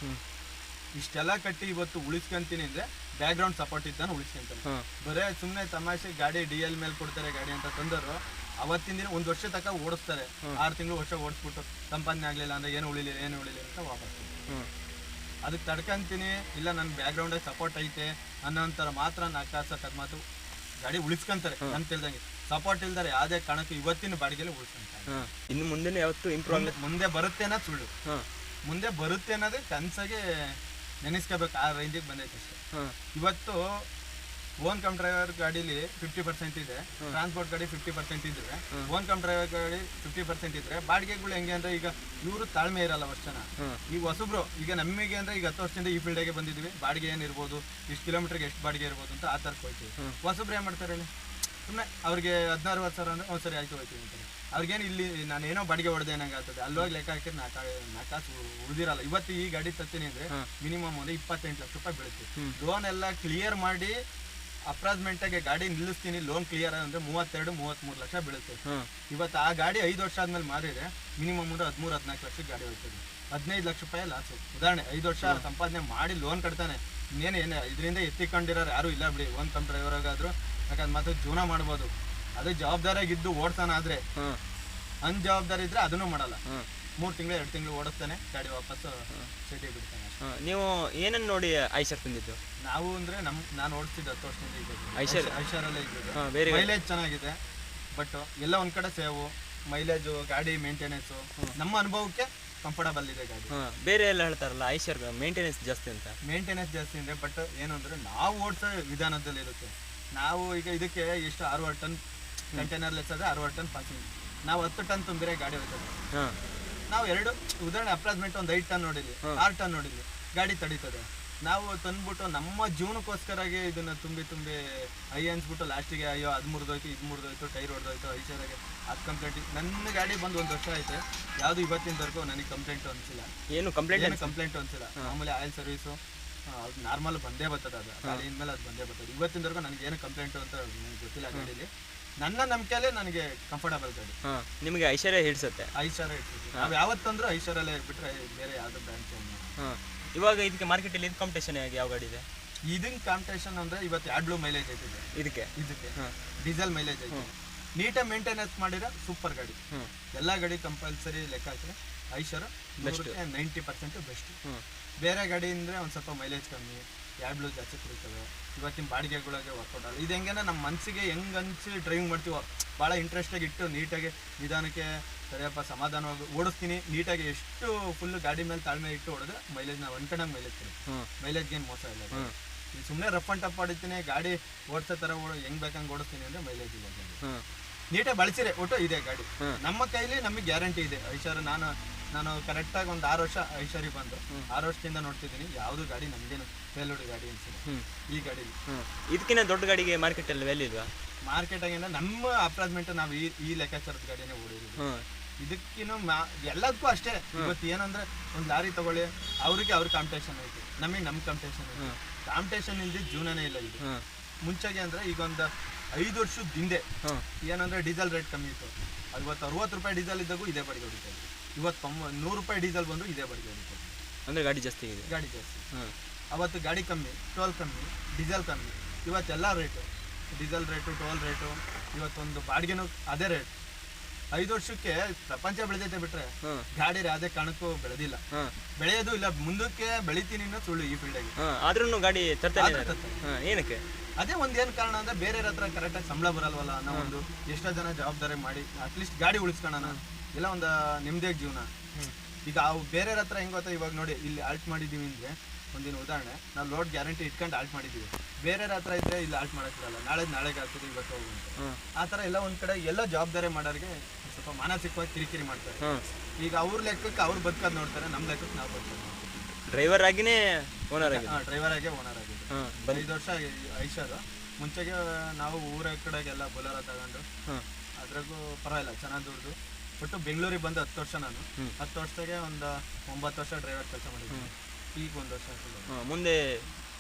ಇಷ್ಟೆಲ್ಲ ಕಟ್ಟಿ ಇವತ್ತು ಉಳಿಸ್ಕೊಂತೀನಿ ಅಂದ್ರೆ ಬ್ಯಾಕ್ ಗ್ರೌಂಡ್ ಸಪೋರ್ಟ್ ಇದ್ದಾನೆ ಉಳಿಸ್ಕೊಂತಾನೆ ಹಾಂ. ಬರೇ ಸುಮ್ಮನೆ ತಮಾಷೆ ಗಾಡಿ ಡಿ ಎಲ್ ಮೇಲೆ ಕೊಡ್ತಾರೆ ಗಾಡಿ ಅಂತ ತಂದರು. ಅವತ್ತಿನ ದಿನ ಒಂದು ವರ್ಷ ತನಕ ಓಡಿಸ್ತಾರೆ. ಆರು ತಿಂಗಳು ವರ್ಷ ಓಡಿಸ್ಬಿಟ್ಟು ಸಂಪಾದನೆ ಆಗಲಿಲ್ಲ ಅಂದ್ರೆ ಏನು ಉಳಿಲಿಲ್ಲ ಏನು ಉಳಿಲಿಲ್ಲ ಅಂತ ವಾಪಸ್ ಅದಕ್ಕೆ ತಡ್ಕೊಂತೀನಿ ಇಲ್ಲ ನನ್ನ ಬ್ಯಾಕ್ಗ್ರೌಂಡಲ್ಲಿ ಸಪೋರ್ಟ್ ಐತೆ ಅನ್ನೋಂಥರ ಮಾತ್ರ ನಾಲ್ಕು ಕಾಸ ಮಾತು ಗಾಡಿ ಉಳಿಸ್ಕೊಂತಾರೆ ಅಂತ ತಿಳಿದಂಗೆ. ಸಪೋರ್ಟ್ ಇಲ್ದಾರೆ ಯಾವುದೇ ಕಾರಣಕ್ಕೂ ಇವತ್ತಿನ ಬಾಡಿಗೆಲ್ಲ ಉಳಿಸ್ಕೊಂತಾರೆ ಇನ್ನು ಮುಂದೆ ಯಾವತ್ತೂ ಇಂಪ್ರೂವ್ ಆಗಲಿ ಮುಂದೆ ಬರುತ್ತೆ ಅನ್ನೋದು ಸುಳ್ಳು. ಮುಂದೆ ಬರುತ್ತೆ ಅನ್ನೋದೇ ಕನಸಾಗೆ ನೆನೆಸ್ಕೋಬೇಕು ಆ ರೇಂಜಿಗೆ ಬಂದೈತೆ ಅಷ್ಟೇ. ಇವತ್ತು ಓನ್ ಕಮ್ ಡ್ರೈವರ್ ಗಾಡಿಲಿ ಫಿಫ್ಟಿ ಪರ್ಸೆಂಟ್ ಇದೆ ಟ್ರಾನ್ಸ್ಪೋರ್ಟ್ ಗಾಡಿ ಫಿಫ್ಟಿ ಪರ್ಸೆಂಟ್ ಇದ್ರೆ ಓನ್ ಕಮ್ ಡ್ರೈವರ್ ಗಾಡಿ ಫಿಫ್ಟಿ ಪರ್ಸೆಂಟ್ ಇದ್ರೆ ಬಾಡಿಗೆಗಳು ಹೆಂಗೆ ಅಂದ್ರೆ ಈಗ ಇವರು ತಾಳ್ಮೆ ಇರಲ್ಲ ವರ್ಷ ಜನ. ಈಗ ಹೊಸಬ್ರು ಈಗ ನಮಗೆ ಅಂದ್ರೆ ಈಗ ಹತ್ತು ವರ್ಷದಿಂದ ಈ ಫೀಲ್ಡ್ಗೆ ಬಂದಿದ್ದೀವಿ ಬಾಡಿಗೆ ಏನಿರ್ಬೋದು ಇಷ್ಟು ಕಿಲೋಮೀಟರ್ಗೆ ಎಷ್ಟು ಬಾಡಿಗೆ ಇರ್ಬೋದು ಅಂತ ಆ ಥರ ಹೋಗ್ತೀವಿ ಹೊಸಬ್ರು ಏನು ಮಾಡ್ತಾರೆ ಹೇಳಿ? ಸುಮ್ಮನೆ ಅವ್ರಿಗೆ ಹದಿನಾರು ವರ್ಷ ಅಂದ್ರೆ ಒಂದ್ಸರಿ ಆಯ್ತು ಹೋಯ್ತೀವಿ ಅಂತಾರೆ. ಅವ್ರಿಗೇನು ಇಲ್ಲಿ ನಾನು ಏನೋ ಬಾಡಿಗೆ ಹೊಡೆದೆ ಆಗ್ತದೆ. ಅಲ್ಲೋಗಿ ಲೆಕ್ಕ ಹಾಕಿದ್ರೆ ನಾಲ್ಕು ನಾಲ್ಕು ಕಾಸು ಉಳಿದಿರಲ್ಲ. ಇವತ್ತು ಈ ಗಾಡಿ ತತ್ತೀನಿ ಅಂದ್ರೆ ಮಿನಿಮಮ್ ಒಂದು ಇಪ್ಪತ್ತೆಂಟು ಲಕ್ಷ ರೂಪಾಯಿ ಬೀಳುತ್ತೆ. ಲೋನ್ ಎಲ್ಲ ಕ್ಲಿಯರ್ ಮಾಡಿ ಅಪ್ರಾಸ್ಮೆಂಟಾಗಿ ಗಾಡಿ ನಿಲ್ಲಿಸ್ತೀನಿ. ಲೋನ್ ಕ್ಲಿಯರ್ ಅಂದ್ರೆ ಮೂವತ್ತೆರಡು ಮೂವತ್ತ್ಮೂರು ಲಕ್ಷ ಬೀಳುತ್ತೆ. ಇವತ್ತು ಆ ಗಾಡಿ ಐದು ವರ್ಷ ಆದ್ಮೇಲೆ ಮಾರಿದ್ರೆ ಮಿನಿಮಮ್ ಒಂದು ಹದಿಮೂರು ಹದಿನಾಲ್ಕು ಲಕ್ಷಕ್ಕೆ ಗಾಡಿ ಹೋಗ್ತದೆ. ಹದಿನೈದು ಲಕ್ಷ ರೂಪಾಯಿ ಲಾಸು ಉದಾಹರಣೆ ಐದು ವರ್ಷ ಸಂಪಾದನೆ ಮಾಡಿ ಲೋನ್ ಕಟ್ತಾನೆ. ಇನ್ನೇನು ಏನು ಇದರಿಂದ ಎತ್ತಿಕೊಂಡಿರೋರು ಯಾರು ಇಲ್ಲ ಬಿಡಿ. ಒಂದು ಕಂಪ್ ಡ್ರೈವರ್ ಆಗಾದ್ರು ಯಾಕಂದ್ರೆ ಮತ್ತೆ ಜೀವನ ಮಾಡ್ಬೋದು. ಅದು ಜವಾಬ್ದಾರಿಯಾಗಿದ್ದು ಓಡ್ತಾನೆ ಆದ್ರೆ ಅನ್ ಜವಾಬ್ದಾರಿ ಇದ್ರೆ ಅದನ್ನು ಮಾಡಲ್ಲ. ಮೂರ್ ತಿಂಗಳು ಎರಡು ತಿಂಗಳು ಓಡಿಸ್ತಾನೆ ಗಾಡಿ ವಾಪಸ್ ಸಿಟಿ ಬಿಡ್ತಾನೆ ನೀವು ಏನನ್ನ ನೋಡಿ ಐಷರ್ ತಂದಿದ್ದು? ನಾವು ಅಂದ್ರೆ ನಮ್ ನಾನು ಓಡಿಸ್ತಿದ್ದೆ ಹತ್ತು ವರ್ಷದಿಂದ ಐಶರ್? ಅಲ್ಲೇ ಇದ್ದೀವಿ ಹಾಂ ಬೇರೆ ಮೈಲೇಜ್ ಚೆನ್ನಾಗಿದೆ ಬಟ್ ಎಲ್ಲ ಒಂದ್ ಕಡೆ ಸೇವು ಮೈಲೇಜು ಗಾಡಿ ಮೇಂಟೆನೆನ್ಸ್ ನಮ್ಮ ಅನುಭವಕ್ಕೆ ಕಂಫರ್ಟಬಲ್ ಇದೆ ಗಾಡಿ. ಬೇರೆ ಎಲ್ಲ ಹೇಳ್ತಾರಲ್ಲ ಐಷರ್ ಮೇಂಟೆನೆನ್ಸ್ ಜಾಸ್ತಿ ಅಂತ. ಮೇಂಟೆನೆನ್ಸ್ ಜಾಸ್ತಿ ಇದೆ ಬಟ್ ಏನು ಅಂದ್ರೆ ನಾವು ಓಡಿಸೋ ವಿಧಾನದಲ್ಲಿ ಇರುತ್ತೆ ನಾವು ಈಗ ಇದಕ್ಕೆ ಎಷ್ಟು ಆರು ಟನ್ ಕಂಟೈನರ್ ಲೆಕ್ಕಿದ್ರೆ ಅರವತ್ತು ಟನ್ ಪಾಸಿಂಗ್ ನಾವು ಹತ್ತು ಟನ್ ತುಂಬಿರೇ ಗಾಡಿ ಹೋಗ್ತದೆ ಹಾಂ. ನಾವು ಎರಡು ಉದಾಹರಣೆ ಅಪ್ರಾಸ್ಮೆಂಟ್ ಒಂದು ಐದು ಟನ್ ನೋಡಿದ್ವಿ ಆರು ಟನ್ ನೋಡಿದ್ವಿ ಗಾಡಿ ತಡೀತದೆ. ನಾವು ತಂದ್ಬಿಟ್ಟು ನಮ್ಮ ಜೀವನಕ್ಕೋಸ್ಕರಾಗಿ ಇದನ್ನ ತುಂಬಿ ತುಂಬಿ ಐ ಅನ್ಸ್ಬಿಟ್ಟು ಲಾಸ್ಟಿಗೆ ಅಯ್ಯೋ ಅದು ಮುರಿದೋಯ್ತು ಇದು ಮುರಿದೋಯ್ತು ಟೈರ್ ಹೊಡೆದೋಯ್ತು ಐಶ್ವರ್ಯಾಗೆ ಅದು ಕಂಪ್ಲೇಂಟ್ ನನ್ನ ಗಾಡಿ ಬಂದು ಒಂದು ವರ್ಷ ಆಯ್ತು. ಯಾವುದು ಇವತ್ತಿನವರೆಗೂ ನನಗೆ ಕಂಪ್ಲೇಂಟ್ ಅನ್ಸಿಲ್ಲ. ಏನು ಕಂಪ್ಲೇಂಟ್ ಕಂಪ್ಲೇಂಟ್ ಅನ್ಸಿಲ್ಲ. ಆಮೇಲೆ ಆಯಿಲ್ ಸರ್ವಿಸು ಅದು ನಾರ್ಮಲ್ ಬಂದೇ ಬರ್ತದೆ ಅದು. ಗಾಡಿ ಇನ್ಮೇಲೆ ಅದು ಬಂದೇ ಬರ್ತದೆ. ಇವತ್ತಿನವರೆಗೂ ನನಗೆ ಏನು ಕಂಪ್ಲೇಂಟ್ ಅಂತ ನನಗೆ ಗೊತ್ತಿಲ್ಲ ಗಾಡೀಲಿ. ನನ್ನ ನಂಬಿಕೆಲೆ ನನಗೆ ಕಂಫರ್ಟಬಲ್ ಗಾಡಿ. ಹಾಂ ನಿಮಗೆ ಐಶ್ವರ್ಯ ಹಿಡಿಸುತ್ತೆ. ಐಶ್ವರ್ಯ ಇರ್ತೀವಿ ನಾವು ಯಾವತ್ತಂದ್ರೂ ಐಶ್ವರ್ಯಲ್ಲೇ ಬಿಟ್ಟರೆ ಬೇರೆ ಯಾವುದೋ ಬ್ರ್ಯಾಂಡ್ ಚೇಂಜ್ ಹಾಂ ಇವಾಗ ಇದಕ್ಕೆ ಮಾರ್ಕೆಟಲ್ಲಿ ಇದು ಕಾಂಪಿಟೇಷನ್ ಯಾವ ಗಾಡಿ ಇದೆ? ಇದನ್ ಕಾಂಪಿಟೇಷನ್ ಅಂದ್ರೆ ಇವತ್ತು ಎರಡು ಮೈಲೇಜ್ ಐತಿದೆ ಇದಕ್ಕೆ? ಇದಕ್ಕೆ. ಡೀಸೆಲ್ ಮೈಲೇಜ್ ಐತೆ. ನೀಟಾಗಿ ಮೇಂಟೆನೆನ್ಸ್ ಮಾಡಿರೋ ಸೂಪರ್ ಗಾಡಿ. ಎಲ್ಲ ಗಾಡಿ ಕಂಪಲ್ಸರಿ ಲೆಕ್ಕ ಹಾಕಿದ್ರೆ ಐಶ್ವರ ನೈಂಟಿ ಪರ್ಸೆಂಟ್ ಬೆಸ್ಟ್ ಬೇರೆ ಗಾಡಿ ಅಂದರೆ ಒಂದು ಸ್ವಲ್ಪ ಮೈಲೇಜ್ ಕಮ್ಮಿ. ಬ್ಲೂ ಜಾಸ್ತಿ ಕುಡಿತವೆ. ಇವತ್ತಿನ ಬಾಡಿಗೆಗಳಿಗೆ ವರ್ಕೌಟ್ ಆಗಲ್ಲ. ಇದು ಹೆಂಗೆ ನಮ್ಮ ಮನಸ್ಸಿಗೆ ಹೆಂಗ್ ಅನಿಸಿ ಡ್ರೈವಿಂಗ್ ಮಾಡ್ತೀವೋ ಭಾಳ ಇಂಟ್ರೆಸ್ಟಾಗಿ ಇಟ್ಟು ನೀಟಾಗಿ ನಿಧಾನಕ್ಕೆ ಸರಿಯಪ್ಪ ಸಮಾಧಾನವಾಗಿ ಓಡಿಸ್ತೀನಿ. ನೀಟಾಗಿ ಎಷ್ಟು ಫುಲ್ ಗಾಡಿ ಮೇಲೆ ತಾಳ್ಮೆ ಇಟ್ಟು ಹೊಡೆದ್ರೆ ಮೈಲೇಜ್ ನಾವು ಅನ್ಕೊಂಡಂಗೆ ಮೈಲೇಜ್ ಮೈಲೇಜ್ ಮೈಲೇಜ್ಗೆ ಏನು ಮೋಸ ಇಲ್ಲ ಸುಮ್ಮನೆ ರಫ್ ಅಂಡ್ ಟಪ್ ಹೊಡಿತೀನಿ ಗಾಡಿ ಓಡಿಸೋ ಥರ ಓಡ ಹೆಂಗ್ ಬೇಕಂಗೆ ಓಡಿಸ್ತೀನಿ ಅಂದರೆ ಮೈಲೇಜ್ ಇಲ್ಲ ನೀಟಾಗಿ ಬಳಸಿರೆ ಒಟ್ಟು ಇದೆ ಗಾಡಿ. ನಮ್ಮ ಕೈಲಿ ನಮಗೆ ಗ್ಯಾರಂಟಿ ಇದೆ. ಐಷಾರು ನಾನು ನಾನು ಕರೆಕ್ಟಾಗಿ ಒಂದು ಆರು ವರ್ಷ ಐಶ್ವರ್ಯ ಬಂದು ಆರು ವರ್ಷದಿಂದ ನೋಡ್ತಿದ್ದೀನಿ. ಯಾವುದು ಗಾಡಿ ನಮಗೇನು ಫೇಲ್ಡ್ ಗಾಡಿ ಅನ್ಸುತ್ತೆ ಈ ಗಾಡಿ ಇದಕ್ಕಿಂತ ದೊಡ್ಡ ಗಾಡಿಗೆ ಮಾರ್ಕೆಟ್ ಅಲ್ಲಿ ವ್ಯಾಲ್ಯೂ ಇಲ್ವಾ? ಮಾರ್ಕೆಟಾಗಿಂದ ನಮ್ಮ ಅಪ್ರಾಜ್ಮೆಂಟ್ ನಾವು ಈ ಈ ಲೆಕ್ಕಾಚಾರದ ಗಾಡಿನೇ ಓಡಿರೋದು. ಇದಕ್ಕಿನ್ನು ಮಾ ಎಲ್ಲದಕ್ಕೂ ಅಷ್ಟೇ. ಇವತ್ತು ಏನಂದ್ರೆ ಒಂದು ಲಾರಿ ತಗೊಳ್ಳಿ ಅವ್ರಿಗೆ ಅವ್ರ ಕಾಂಪಿಟೇಷನ್ ಐತಿ. ನಮಗೆ ನಮ್ಮ ಕಾಂಪಿಟೇಷನ್ ಐತಿ. ಕಾಂಪಿಟೇಷನ್ ಇಲ್ದಿ ಜೀವನನೇ ಇಲ್ಲ ಇದು. ಮುಂಚೆಗೆ ಅಂದ್ರೆ ಈಗ ಒಂದು ಐದು ವರ್ಷದ ಹಿಂದೆ ಏನಂದ್ರೆ ಡೀಸೆಲ್ ರೇಟ್ ಕಮ್ಮಿ ಇತ್ತು. ಇವತ್ತು ಅರವತ್ತು ರೂಪಾಯಿ ಡೀಸೆಲ್ ಇದ್ದಾಗೂ ಇದೇ ಬಾಡಿಗೆ ಹೊಡಿತಾರೆ ಇವತ್ತು ತೊಂಬ ನೂರು ರೂಪಾಯಿ ಡೀಸೆಲ್ ಬಂದು ಇದೇ ಬಾಡಿಗೆ ಅಂದ್ರೆ ಅಂದರೆ ಗಾಡಿ ಜಾಸ್ತಿ ಇದೆ. ಗಾಡಿ ಜಾಸ್ತಿ. ಹಾಂ. ಅವತ್ತು ಗಾಡಿ ಕಮ್ಮಿ ಟೋಲ್ ಕಮ್ಮಿ ಡೀಸೆಲ್ ಕಮ್ಮಿ. ಇವತ್ತೆಲ್ಲ rate diesel rate toll rate ಇವತ್ತೊಂದು ಬಾಡಿಗೆನೂ ಅದೇ ರೇಟ್ ಐದು ವರ್ಷಕ್ಕೆ ಪ್ರಪಂಚ ಬೆಳೆದೈತೆ ಬಿಟ್ರೆ ಗಾಡಿ ಯಾವುದೇ ಕಾರಣಕ್ಕೂ ಬೆಳೆದಿಲ್ಲ. ಬೆಳೆಯೋದು ಇಲ್ಲ ಮುಂದಕ್ಕೆ ಬೆಳಿತೀನಿ ಅನ್ನೋ ಸುಳ್ಳು ಈ ಫೀಲ್ಡಾಗಿ ಆಗಿ ಆದ್ರೂ ಗಾಡಿ ತರ್ತಾರೆ. ಏನಕ್ಕೆ? ಅದೇ ಒಂದ್ ಏನ್ ಕಾರಣ ಅಂದ್ರೆ ಬೇರೆ ಹತ್ರ ಕರೆಕ್ಟಾಗಿ ಸಂಬಳ ಬರಲ್ವಲ್ಲ ಅನ್ನೋ ಒಂದು ಎಷ್ಟೋ ಜನ ಜವಾಬ್ದಾರಿ ಮಾಡಿ ಅಟ್ಲೀಸ್ಟ್ ಗಾಡಿ ಉಳಿಸ್ಕೊಳ್ಳೋಣ ಇಲ್ಲ ಒಂದು ನೆಮ್ಮದಿಯಾಗಿ ಜೀವನ. ಈಗ ಅವು ಬೇರೆ ಹತ್ರ ಹೆಂಗ್ ಗೊತ್ತಾ? ಇವಾಗ ನೋಡಿ ಇಲ್ಲಿ ಆಲ್ಟ್ ಮಾಡಿದೀವಿ ಅಂದ್ರೆ ಒಂದಿನ ಉದಾಹರಣೆ ನಾವು ಲೋಡ್ ಗ್ಯಾರಂಟಿ ಇಟ್ಕೊಂಡು ಆಲ್ಟ್ ಮಾಡಿದೀವಿ. ಬೇರೆ ಹತ್ರ ಇದ್ರೆ ಇಲ್ಲಿ ಆಲ್ಟ್ ಮಾಡೋಕ್ಕಿರಲ್ಲ ನಾಳೆ ನಾಳೆಗೆ ಆಗ್ತದೆ ಇವತ್ತು ಹೋಗು ಅಂತ ಆ ತರ ಎಲ್ಲ ಒಂದ್ ಕಡೆ ಎಲ್ಲ ಜವಾಬ್ದಾರಿ ಮಾಡೋರಿಗೆ ಸ್ವಲ್ಪ ಮಾನಸಿಕವಾಗಿ ಕಿರಿಕಿರಿ ಮಾಡ್ತಾರೆ. ಈಗ ಅವ್ರ ಲೆಕ್ಕಕ್ಕೆ ಅವ್ರು ಬದುಕೋದು ನೋಡ್ತಾರೆ ನಮ್ಮ ಲೆಕ್ಕಕ್ಕೆ ನಾವು ಬದುಕೋದು ಡ್ರೈವರ್ ಆಗಿನೇ ಓನರ್ ಆಗಿ ಹಾಂ ಡ್ರೈವರ್ ಆಗೇ ಓನರ್ ಆಗಿದೆ ಐದು ವರ್ಷ ಐಷಾರು ಮುಂಚೆಗೆ ನಾವು ಊರ ಕಡೆಗೆಲ್ಲ ಬೊಲರ ತಗೊಂಡು ಅದ್ರಾಗೂ ಪರವಾಗಿಲ್ಲ ಚೆನ್ನಾಗಿ ದುಡ್ದು. ಒಟ್ಟು ಬೆಂಗಳೂರಿಗೆ ಬಂದು ಹತ್ತು ವರ್ಷ ನಾನು. ಹತ್ತು ವರ್ಷದಾಗೆ ಒಂದು ಒಂಬತ್ತು ವರ್ಷ ಡ್ರೈವರ್ ಕೆಲಸ ಮಾಡಿದ್ದೀನಿ. ಈಗ ಒಂದು ವರ್ಷ. ಮುಂದೆ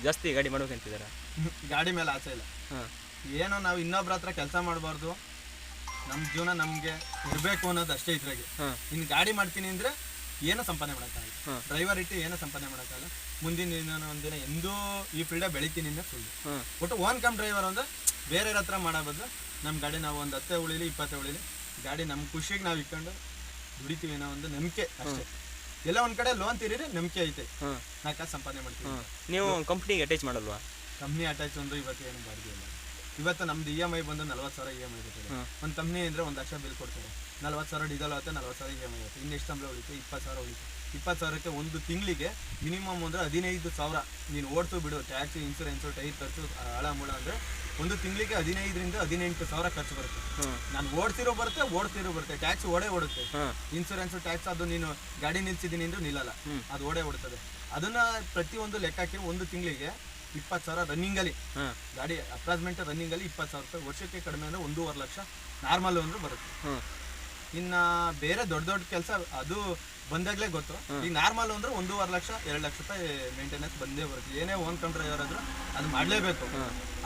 ಜಾಸ್ತಿ ಗಾಡಿ ಮಾಡ್ಬೇಕಂತಿದ್ದಾರೆ ಗಾಡಿ ಮೇಲೆ ಆಸೆ ಇಲ್ಲ. ಏನೋ ನಾವು ಇನ್ನೊಬ್ರ ಹತ್ರ ಕೆಲಸ ಮಾಡಬಾರ್ದು. ನಮ್ಮ ಜೀವನ ನಮಗೆ ಇರಬೇಕು ಅನ್ನೋದು ಅಷ್ಟೇ ಇದ್ರಾಗೆ. ಇನ್ನು ಗಾಡಿ ಮಾಡ್ತೀನಿ ಅಂದರೆ ಏನೋ ಸಂಪಾದನೆ ಮಾಡೋಕ್ಕಾಗಲ್ಲ. ಡ್ರೈವರ್ ಇಟ್ಟು ಏನೋ ಸಂಪಾದನೆ ಮಾಡೋಕ್ಕಾಗಲ್ಲ. ಮುಂದಿನ ದಿನ ಒಂದಿನ ಎಂದೂ ಈ ಫೀಲ್ಡಾಗ ಬೆಳಿತೀನಿ ಅಂದರೆ ಸುಳ್ಳು. ಒಟ್ಟು ಓನ್ ಕಮ್ ಡ್ರೈವರ್ ಅಂದ್ರೆ ಬೇರೆಯವ್ರ ಹತ್ರ ಮಾಡೋ ಬದಲು ನಮ್ಮ ಗಾಡಿ ನಾವು ಒಂದು ಹತ್ತೆ ಉಳಿಲಿ ಇಪ್ಪತ್ತೆ ಉಳಿಲಿ ಗಾಡಿ ನಮ್ಮ ಖುಷಿಗೆ ನಾವು ಇಕ್ಕೊಂಡು ದುಡಿತೀವಿ ಅನ್ನೋ ಒಂದು ನಂಬಿಕೆ ಅಷ್ಟೇ. ಎಲ್ಲ ಒಂದ್ ಕಡೆ ಲೋನ್ ತೀರಿ ನಂಬಿಕೆ ಐತೆ. ನಾ ಸಂಪಾದನೆ ಮಾಡ್ತೀವಿ. ನೀವು ಕಂಪ್ನಿಗೆ ಅಟ್ಯಾಚ್ ಮಾಡಲ್ವಾ? ಕಂಪ್ನಿ ಅಟ್ಯಾಚ್ ಒಂದು ಇವತ್ತು ಏನು ಬಾಡಿಗೆ ಇಲ್ಲ ಇವತ್ತು ನಮ್ದು ಇ ಎಂ ಐ ಬಂದು ನಲ್ವತ್ತು ಸಾವಿರ ಇ ಎಂ ಐ ಬರ್ತದೆ. ಒಂದು ಕಂಪ್ನಿ ಅಂದ್ರೆ ಒಂದು ಲಕ್ಷ ಬಿಲ್ ಕೊಡ್ತಾರೆ ನಲ್ವತ್ತು ಸಾವಿರ ಡೀಸೆಲ್ ಆಗುತ್ತೆ ನಲ್ವತ್ತು ಸಾವಿರ ಇ ಎಂ ಐ ಆಗುತ್ತೆ. ಇನ್ನೆಷ್ಟು ಸಂಬಳ ಉಳಿತು ಇಪ್ಪತ್ತು ಸಾವಿರ ಉಳಿತು ಇಪ್ಪತ್ತು ಸಾವಿರಕ್ಕೆ ಒಂದು ತಿಂಗಳಿಗೆ ಮಿನಿಮಮ್ ಅಂದರೆ ಹದಿನೈದು ಸಾವಿರ. ನೀನು ಓಡ್ತು ಬಿಡು ಟ್ಯಾಕ್ಸಿ ಇನ್ಸೂರೆನ್ಸು ಟೈರ್ ಖರ್ಚು ಹಳ ಮೂಳ ಅಂದರೆ ಒಂದು ತಿಂಗಳಿಗೆ ಹದಿನೈದರಿಂದ ಹದಿನೆಂಟು ಸಾವಿರ ಖರ್ಚು ಬರುತ್ತೆ. ನಾನು ಓಡ್ತಿರೋ ಬರುತ್ತೆ ಓಡ್ತಿರೋ ಬರುತ್ತೆ ಟ್ಯಾಕ್ಸ್ ಓಡೇ ಓಡುತ್ತೆ. ಇನ್ಶೂರೆನ್ಸು ಇನ್ಸೂರೆನ್ಸ್ ಟ್ಯಾಕ್ಸ್ ಅದು ನೀನು ಗಾಡಿ ನಿಲ್ಸಿದ್ದೀನಿ ಅಂದ್ರೆ ನಿಲ್ಲಲ್ಲ. ಅದು ಓಡೇ ಓಡುತ್ತದೆ. ಅದನ್ನ ಪ್ರತಿಯೊಂದು ಲೆಕ್ಕಕ್ಕೆ ಒಂದು ತಿಂಗಳಿಗೆ ಇಪ್ಪತ್ತು ಸಾವಿರ ರನ್ನಿಂಗಲ್ಲಿ ಗಾಡಿ ಅಪ್ರಾಸ್ಮೆಂಟ್ ರನ್ನಿಂಗಲ್ಲಿ ಇಪ್ಪತ್ತು ಸಾವಿರ ರೂಪಾಯಿ. ವರ್ಷಕ್ಕೆ ಕಡಿಮೆ ಅಂದರೆ ಒಂದೂವರೆ ಲಕ್ಷ. ನಾರ್ಮಲ್ ಅಂದ್ರೆ ಬರುತ್ತೆ. ಇನ್ನ ಬೇರೆ ದೊಡ್ಡ ದೊಡ್ಡ ಕೆಲಸ ಅದು ಬಂದಾಗ್ಲೇ ಗೊತ್ತು. ಈಗ ನಾರ್ಮಲ್ ಅಂದ್ರೆ ಒಂದೂವರೆ ಲಕ್ಷ ಎರಡು ಲಕ್ಷ ರೂಪಾಯಿ ಮೇಂಟೆನೆನ್ಸ್ ಬಂದೇ ಬರುತ್ತೆ. ಏನೇ ಓನ್ ಕಮ್ ಡ್ರೈವರ್ ಆದ್ರೂ ಅದು ಮಾಡಲೇಬೇಕು.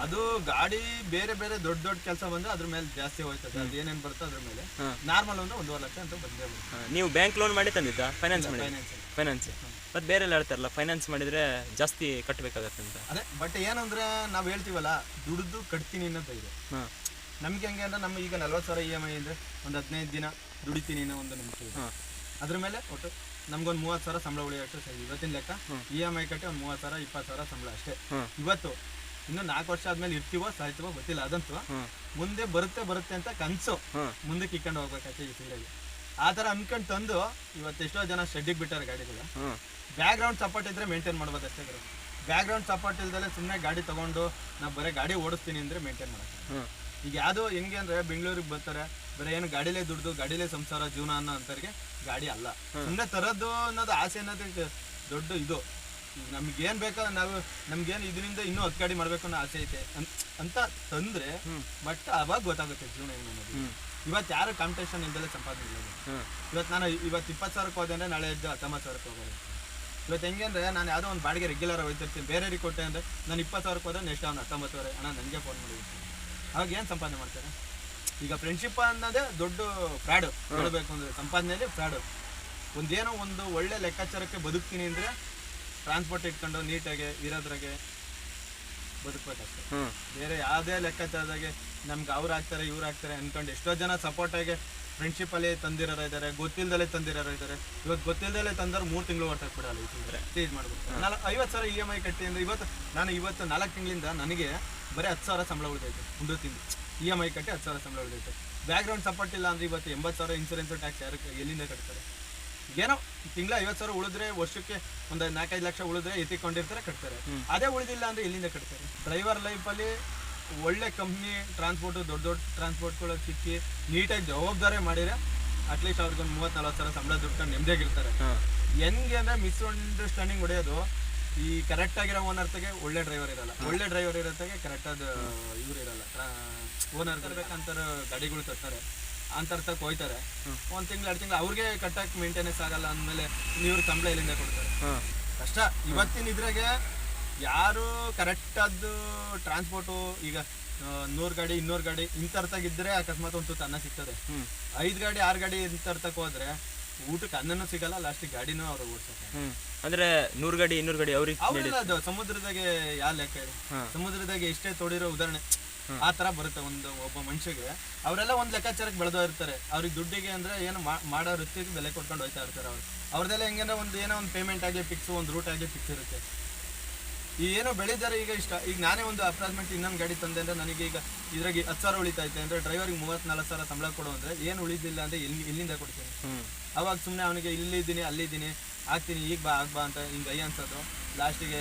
ಅದು ಗಾಡಿ ಬೇರೆ ಬೇರೆ ದೊಡ್ಡ ದೊಡ್ಡ ಕೆಲಸ ಬಂದ್ರೆ ಅದ್ರ ಮೇಲೆ ಜಾಸ್ತಿ ಹೋಯ್ತದೆ. ಅದು ಏನೇನ್ ಬರುತ್ತೆ ಅದ್ರ ಮೇಲೆ. ನಾರ್ಮಲ್ ಅಂದ್ರೆ ಒಂದೂವರೆ ಲಕ್ಷ ಅಂತ ಬಂದೇ ಬರುತ್ತೆ. ನೀವು ಬ್ಯಾಂಕ್ ಲೋನ್ ಮಾಡಿ ತಂದಿದ್ದ? ಫೈನಾನ್ಸ್ ಮಾಡಿ ಫೈನಾನ್ಸ್ ಮತ್ತೆ ಬೇರೆ ಎಲ್ಲ ಹೇಳ್ತಾರಲ್ಲ ಫೈನಾನ್ಸ್ ಮಾಡಿದ್ರೆ ಜಾಸ್ತಿ ಕಟ್ಟಬೇಕಾಗತ್ತೆ ಅಂತ. ಅದೇ ಬಟ್ ಏನಂದ್ರೆ ನಾವು ಹೇಳ್ತೀವಲ್ಲ ದುಡ್ದು ಕಟ್ತೀನಿ ಅನ್ನೋದು ಇದೆ ನಮ್ಗೆ ಹೆಂಗೆ ಅಂದ್ರೆ ನಮ್ಗೆ ಈಗ ನಲ್ವತ್ತು ಸಾವಿರ ಇ ಎಂ ಐ ಅಂದ್ರೆ ಒಂದು ಹದಿನೈದು ದಿನ ದುಡಿತೀನಿ ಅನ್ನೋ ಒಂದು ನಂಬಿಕೆ ಅದ್ರ ಮೇಲೆ ಒಟ್ಟು ನಮ್ಗೊಂದು ಮೂವತ್ತು ಸಾವಿರ ಸಂಬಳ ಉಳಿಯೋಷ್ಟು ಸರಿ. ಇವತ್ತಿನ ಲೆಕ್ಕ ಇ ಎಂ ಐ ಕಟ್ಟಿ ಒಂದ್ ಮೂವತ್ತು ಸಾವಿರ ಇಪ್ಪತ್ತು ಸಾವಿರ ಸಂಬಳ ಅಷ್ಟೇ. ಇವತ್ತು ಇನ್ನು ನಾಲ್ಕು ವರ್ಷ ಆದ್ಮೇಲೆ ಇರ್ತೀವೋ ಸಾಯ್ತೀವೋ ಗೊತ್ತಿಲ್ಲ. ಅದಂತೂ ಮುಂದೆ ಬರುತ್ತೆ ಬರುತ್ತೆ ಅಂತ ಕನ್ಸು. ಮುಂದೆ ಮುಂದಕ್ಕೆ ಇಕ್ಕೊಂಡು ಹೋಗ್ಬೇಕಾಗ್ತದೆ ಈ ಫೀಲ್ಡಲ್ಲಿ ಆ ಥರ ಅನ್ಕೊಂಡು ತಂದು ಇವತ್ತು ಎಷ್ಟೋ ಜನ ಶೆಡ್ಡಿಗೆ ಬಿಟ್ಟಾರೆ ಗಾಡಿಗಳು. ಬ್ಯಾಕ್ ಗ್ರೌಂಡ್ ಸಪೋರ್ಟ್ ಇದ್ರೆ ಮೇಂಟೈನ್ ಮಾಡ್ಬೋದು ಅಷ್ಟೇ ಬ್ಯಾಕ್ ಗ್ರೌಂಡ್ ಸಪೋರ್ಟ್ ಇಲ್ದಲೆ ಸುಮ್ಮನೆ ಗಾಡಿ ತಗೊಂಡು ನಾವು ಬರೀ ಗಾಡಿ ಓಡಿಸ್ತೀನಿ ಅಂದ್ರೆ ಮೇಂಟೈನ್ ಮಾಡೋಕೆ ಈಗ ಯಾವುದು ಹೆಂಗೆ ಅಂದ್ರೆ ಬೆಂಗಳೂರಿಗೆ ಬರ್ತಾರೆ ಬರೀ ಏನು ಗಾಡಿಲೇ ದುಡ್ದು ಗಾಡಿಲೇ ಸಂಸಾರ ಜೀವನ ಅನ್ನೋ ಅಂತವ್ರಿಗೆ ಗಾಡಿ ಅಲ್ಲ. ಸುಮ್ಮನೆ ತರದ್ದು ಅನ್ನೋದು ಆಸೆ ಅನ್ನೋದು ದೊಡ್ಡ ಇದು. ನಮ್ಗೇನ್ ನಮ್ಗೆ ಏನ್ ಬೇಕೋ ನಾವು ನಮ್ಗೇನು ಇದರಿಂದ ಇನ್ನೂ ಹತ್ತು ಗಾಡಿ ಮಾಡ್ಬೇಕು ಅನ್ನೋ ಆಸೆ ಐತೆ. ಅಂತ ತಂದ್ರೆ ಬಟ್ ಅವಾಗ ಗೊತ್ತಾಗುತ್ತೆ ಜೀವನ ಏನು ಅನ್ನೋದು. ಇವತ್ತು ಯಾರು ಕಾಂಪಿಟೇಷನ್ ಇಂದಲೇ ಸಂಪಾದನೆ ಇಲ್ಲ ಇವತ್ತು ನಾನು ಇವತ್ತು ಇಪ್ಪತ್ತು ಸಾವಿರಕ್ಕೆ ಹೋದೆ ಅಂದ್ರೆ ನಾಳೆ ಇದ್ದು ಹತ್ತೊಂಬತ್ತು ಸಾವಿರಕ್ಕೆ ಹೋಗೋದು. ಇವತ್ತು ಹೆಂಗೆ ಅಂದ್ರೆ ನಾನು ಯಾವುದೋ ಒಂದು ಬಾಡಿಗೆ ರೆಗ್ಯುಲರ್ ಹೋಗ್ತಿರ್ತೀನಿ ಬೇರೆಯವ್ರಿಗೆ ಕೊಟ್ಟೆ ಅಂದ್ರೆ ನಾನು ಇಪ್ಪತ್ತು ಸಾವಿರಕ್ಕೆ ಹೋದ್ರೆ ನೆಕ್ಸ್ಟ್ ಅವ್ನು ಸಾವಿರ. ಅಣ್ಣ ನನಗೆ ಫೋನ್ ಮಾಡಿರ್ತೀನಿ ಅವಾಗ ಏನು ಸಂಪಾದನೆ ಮಾಡ್ತಾರೆ? ಈಗ ಫ್ರೆಂಡ್ಶಿಪ್ ಅನ್ನೋದೇ ದೊಡ್ಡ ಫ್ರಾಡ್ ಹೇಳಬೇಕು ಅಂದ್ರೆ ಸಂಪಾದನೆಯಲ್ಲಿ ಫ್ರಾಡ್ ಒಂದೇನೋ ಒಂದು ಒಳ್ಳೆ ಲೆಕ್ಕಾಚಾರಕ್ಕೆ ಬದುಕ್ತೀನಿ ಅಂದ್ರೆ ಟ್ರಾನ್ಸ್ಪೋರ್ಟ್ ಇಟ್ಕೊಂಡು ನೀಟಾಗಿ ಇರೋದ್ರಾಗೆ ಬದುಕಬೇಕಷ್ಟೆ ಬೇರೆ ಯಾವುದೇ ಲೆಕ್ಕಾಚಾರದಾಗೆ ನಮ್ಗೆ ಅವ್ರು ಆಗ್ತಾರೆ ಇವ್ರು ಆಗ್ತಾರೆ ಅನ್ಕೊಂಡು ಎಷ್ಟೋ ಜನ ಸಪೋರ್ಟ್ ಆಗಿ ಫ್ರೆಂಡ್ಶಿಪ್ ಅಲ್ಲಿ ತಂದಿರೋರು ಇದ್ದಾರೆ ಗೊತ್ತಿಲ್ದಲೆ ತಂದಿರೋರು ಇದ್ದಾರೆ ಇವತ್ತು ಗೊತ್ತಿಲ್ದಲೆ ತಂದ್ರೆ ಮೂರು ತಿಂಗಳು ಹೊರ್ಟಾಕ್ ಬಿಡಲ್ಲ ತಿಂಗ್ಳು. ಚೇಂಜ್ ಮಾಡ್ಬಿಟ್ಟು ನಾಲ್ಕು ಐವತ್ತು ಸಾವಿರ ಇ ಎಂ ಐ ಕಟ್ಟಿ ಅಂದ್ರೆ ಇವತ್ತು ನಾನು ಇವತ್ತು ನಾಲ್ಕು ತಿಂಗಳಿಂದ ನನಗೆ ಬರೀ ಹತ್ತು ಸಾವಿರ ಸಂಬಳ ಉಳಿದೈತೆ ಉಂಡು ತಿಂದು ಇ ಎಂ ಐ ಕಟ್ಟಿ ಹತ್ತು ಸಾವಿರ ಸಂಬಳ ಉಳಿದೈತೆ ಬ್ಯಾಕ್ ಗ್ರೌಂಡ್ ಸಪೋರ್ಟ್ ಇಲ್ಲ ಅಂದ್ರೆ ಇವತ್ತು ಎಂಬತ್ತು ಸಾವಿರ ಇನ್ಸೂರೆನ್ಸ್ ಟ್ಯಾಕ್ಸ್ ಯಾರು ಎಲ್ಲಿಂದ ಕಟ್ತಾರೆ? ಏನೋ ತಿಂಗಳ ಐವತ್ತು ಸಾವಿರ ಉಳಿದ್ರೆ ವರ್ಷಕ್ಕೆ ಒಂದು ನಾಲ್ಕೈದು ಲಕ್ಷ ಉಳಿದ್ರೆ ಎತ್ತಿಕೊಂಡಿರ್ತಾರೆ ಕಟ್ತಾರೆ. ಅದೇ ಉಳಿದಿಲ್ಲ ಅಂದ್ರೆ ಎಲ್ಲಿಂದ ಕಟ್ತಾರೆ? ಡ್ರೈವರ್ ಲೈಫಲ್ಲಿ ಒಳ್ಳೆ ಕಂಪ್ನಿ ಟ್ರಾನ್ಸ್ಪೋರ್ಟ್ ದೊಡ್ಡ ದೊಡ್ಡ ಟ್ರಾನ್ಸ್ಪೋರ್ಟ್ಗಳು ಸಿಕ್ಕಿ ನೀಟಾಗಿ ಜವಾಬ್ದಾರಿ ಮಾಡಿದ್ರೆ ಅಟ್ಲೀಸ್ಟ್ ಅವ್ರಿಗೊಂದು ಮೂವತ್ತು ನಲ್ವತ್ತು ಸಾವಿರ ಸಂಬಳ ದುಡ್ಕೊಂಡು ನೆಮ್ಮದಿಯಾಗಿರ್ತಾರೆ ಹೆಂಗೆ ಅಂದ್ರೆ ಮಿಸ್ಅಂಡರ್ಸ್ಟ್ಯಾಂಡಿಂಗ್ ಹೊಡೆಯೋದು ಈ ಕರೆಕ್ಟ್ ಆಗಿರೋ ಓನರ್ತೆಗೆ ಒಳ್ಳೆ ಡ್ರೈವರ್ ಇರಲ್ಲ. ಒಳ್ಳೆ ಡ್ರೈವರ್ ಇರೋತೆಗೆ ಕರೆಕ್ಟ್ ಆದ ಇವ್ರು ಇರಲ್ಲ. ಓನರ್ ತರ್ಬೇಕಂತಾರ ಗಾಡಿಗಳು ತರ್ತಾರೆ. ಅಂತರ್ತಕ್ಕೆ ಹೋಯ್ತಾರೆ ಒಂದ್ ತಿಂಗಳು ಎರಡು ತಿಂಗಳು ಅವ್ರಿಗೆ ಕಟ್ಟಕ್ಕೆ ಮೇಂಟೆನೆನ್ಸ್ ಆಗಲ್ಲ ಅಂದ್ಮೇಲೆ ನೀವ್ ಸಂಬಳ ಎಲ್ಲಿಂದ ಕೊಡ್ತಾರೆ. ಕಷ್ಟ. ಇವತ್ತಿನ ಇದ್ರಾಗೆ ಯಾರು ಕರೆಕ್ಟ್ ಆದ್ದು ಟ್ರಾನ್ಸ್ಪೋರ್ಟು ಈಗ ನೂರ್ ಗಾಡಿ ಇನ್ನೂರು ಗಾಡಿ ಇಂಥರ್ತಾಗಿದ್ದರೆ ಅಕಸ್ಮಾತ್ ಒಂದು ತುತ್ತು ಅನ್ನ ಸಿಗ್ತದೆ. ಐದ್ ಗಾಡಿ ಆರ್ ಗಾಡಿ ಇಂಥರ್ತಕ್ಕೆ ಹೋದ್ರೆ ಊಟಕ್ಕೆ ಅನ್ನನೂ ಸಿಗಲ್ಲ ಲಾಸ್ಟಿಗೆ ಗಾಡಿನೂ ಅವ್ರು ಓಡಿಸೋಕೆ. ಹ್ಞೂ ಅಂದರೆ ನೂರು ಗಡಿ ಇನ್ನೂರು ಗಡಿ ಅವ್ರಿಗೆ ಅದು ಸಮುದ್ರದಾಗೆ ಯಾವ ಲೆಕ್ಕ ಇದೆ? ಸಮುದ್ರದಾಗೆ ಎಷ್ಟೇ ತೋಡಿರೋ ಉದಾಹರಣೆ ಆ ತರ ಬರುತ್ತೆ ಒಂದು ಒಬ್ಬ ಮನುಷ್ಯಗೆ. ಅವರೆಲ್ಲ ಒಂದ್ ಲೆಕ್ಕಾಚಾರಕ್ಕೆ ಬೆಳೆದೋ ಇರ್ತಾರೆ. ಅವ್ರಿಗೆ ದುಡ್ಡಿಗೆ ಅಂದ್ರೆ ಏನು ಮಾಡೋ ವೃತ್ತಿಗೆ ಬೆಲೆ ಕೊಟ್ಕೊಂಡು ಹೋಯ್ತಾ ಇರ್ತಾರೆ ಅವ್ರು. ಅವ್ರದೆಲ್ಲ ಹೆಂಗಂದ್ರೆ ಒಂದು ಏನೋ ಒಂದು ಪೇಮೆಂಟ್ ಆಗಲಿ ಫಿಕ್ಸ್ ಒಂದು ರೂಟ್ ಆಗಲಿ ಫಿಕ್ಸ್ ಇರುತ್ತೆ. ಈ ಏನೋ ಬೆಳಿದಾರೆ ಈಗ ಇಷ್ಟ. ಈಗ ನಾನೇ ಒಂದು ಅಪ್ರಾಕ್ಸಿಮೇಟ್ ಇನ್ನೊಂದು ಗಾಡಿ ತಂದೆ ಅಂದ್ರೆ ನನಗೆ ಈಗ ಇದ್ರಾಗ ಹತ್ತು ಸಾವಿರ ಉಳಿತೈತೆ ಅಂದ್ರೆ ಡ್ರೈವರ್ಗೆ ಮೂವತ್ನಾಲ್ಕು ಸಾವಿರ ಸಂಬಳ ಕೊಡು ಅಂದ್ರೆ ಏನು ಉಳಿದಿಲ್ಲ ಅಂದ್ರೆ ಎಲ್ಲಿ ಎಲ್ಲಿಂದ ಕೊಡ್ತೀನಿ? ಅವಾಗ ಸುಮ್ಮನೆ ಅವನಿಗೆ ಇಲ್ಲಿದ್ದೀನಿ ಅಲ್ಲಿದ್ದೀನಿ ಆಗ್ತೀನಿ ಈಗ ಬಾ ಆಗ್ ಬಾ ಅಂತ ಹಿಂಗೆ ಐ ಅನ್ಸೋದು. ಲಾಸ್ಟಿಗೆ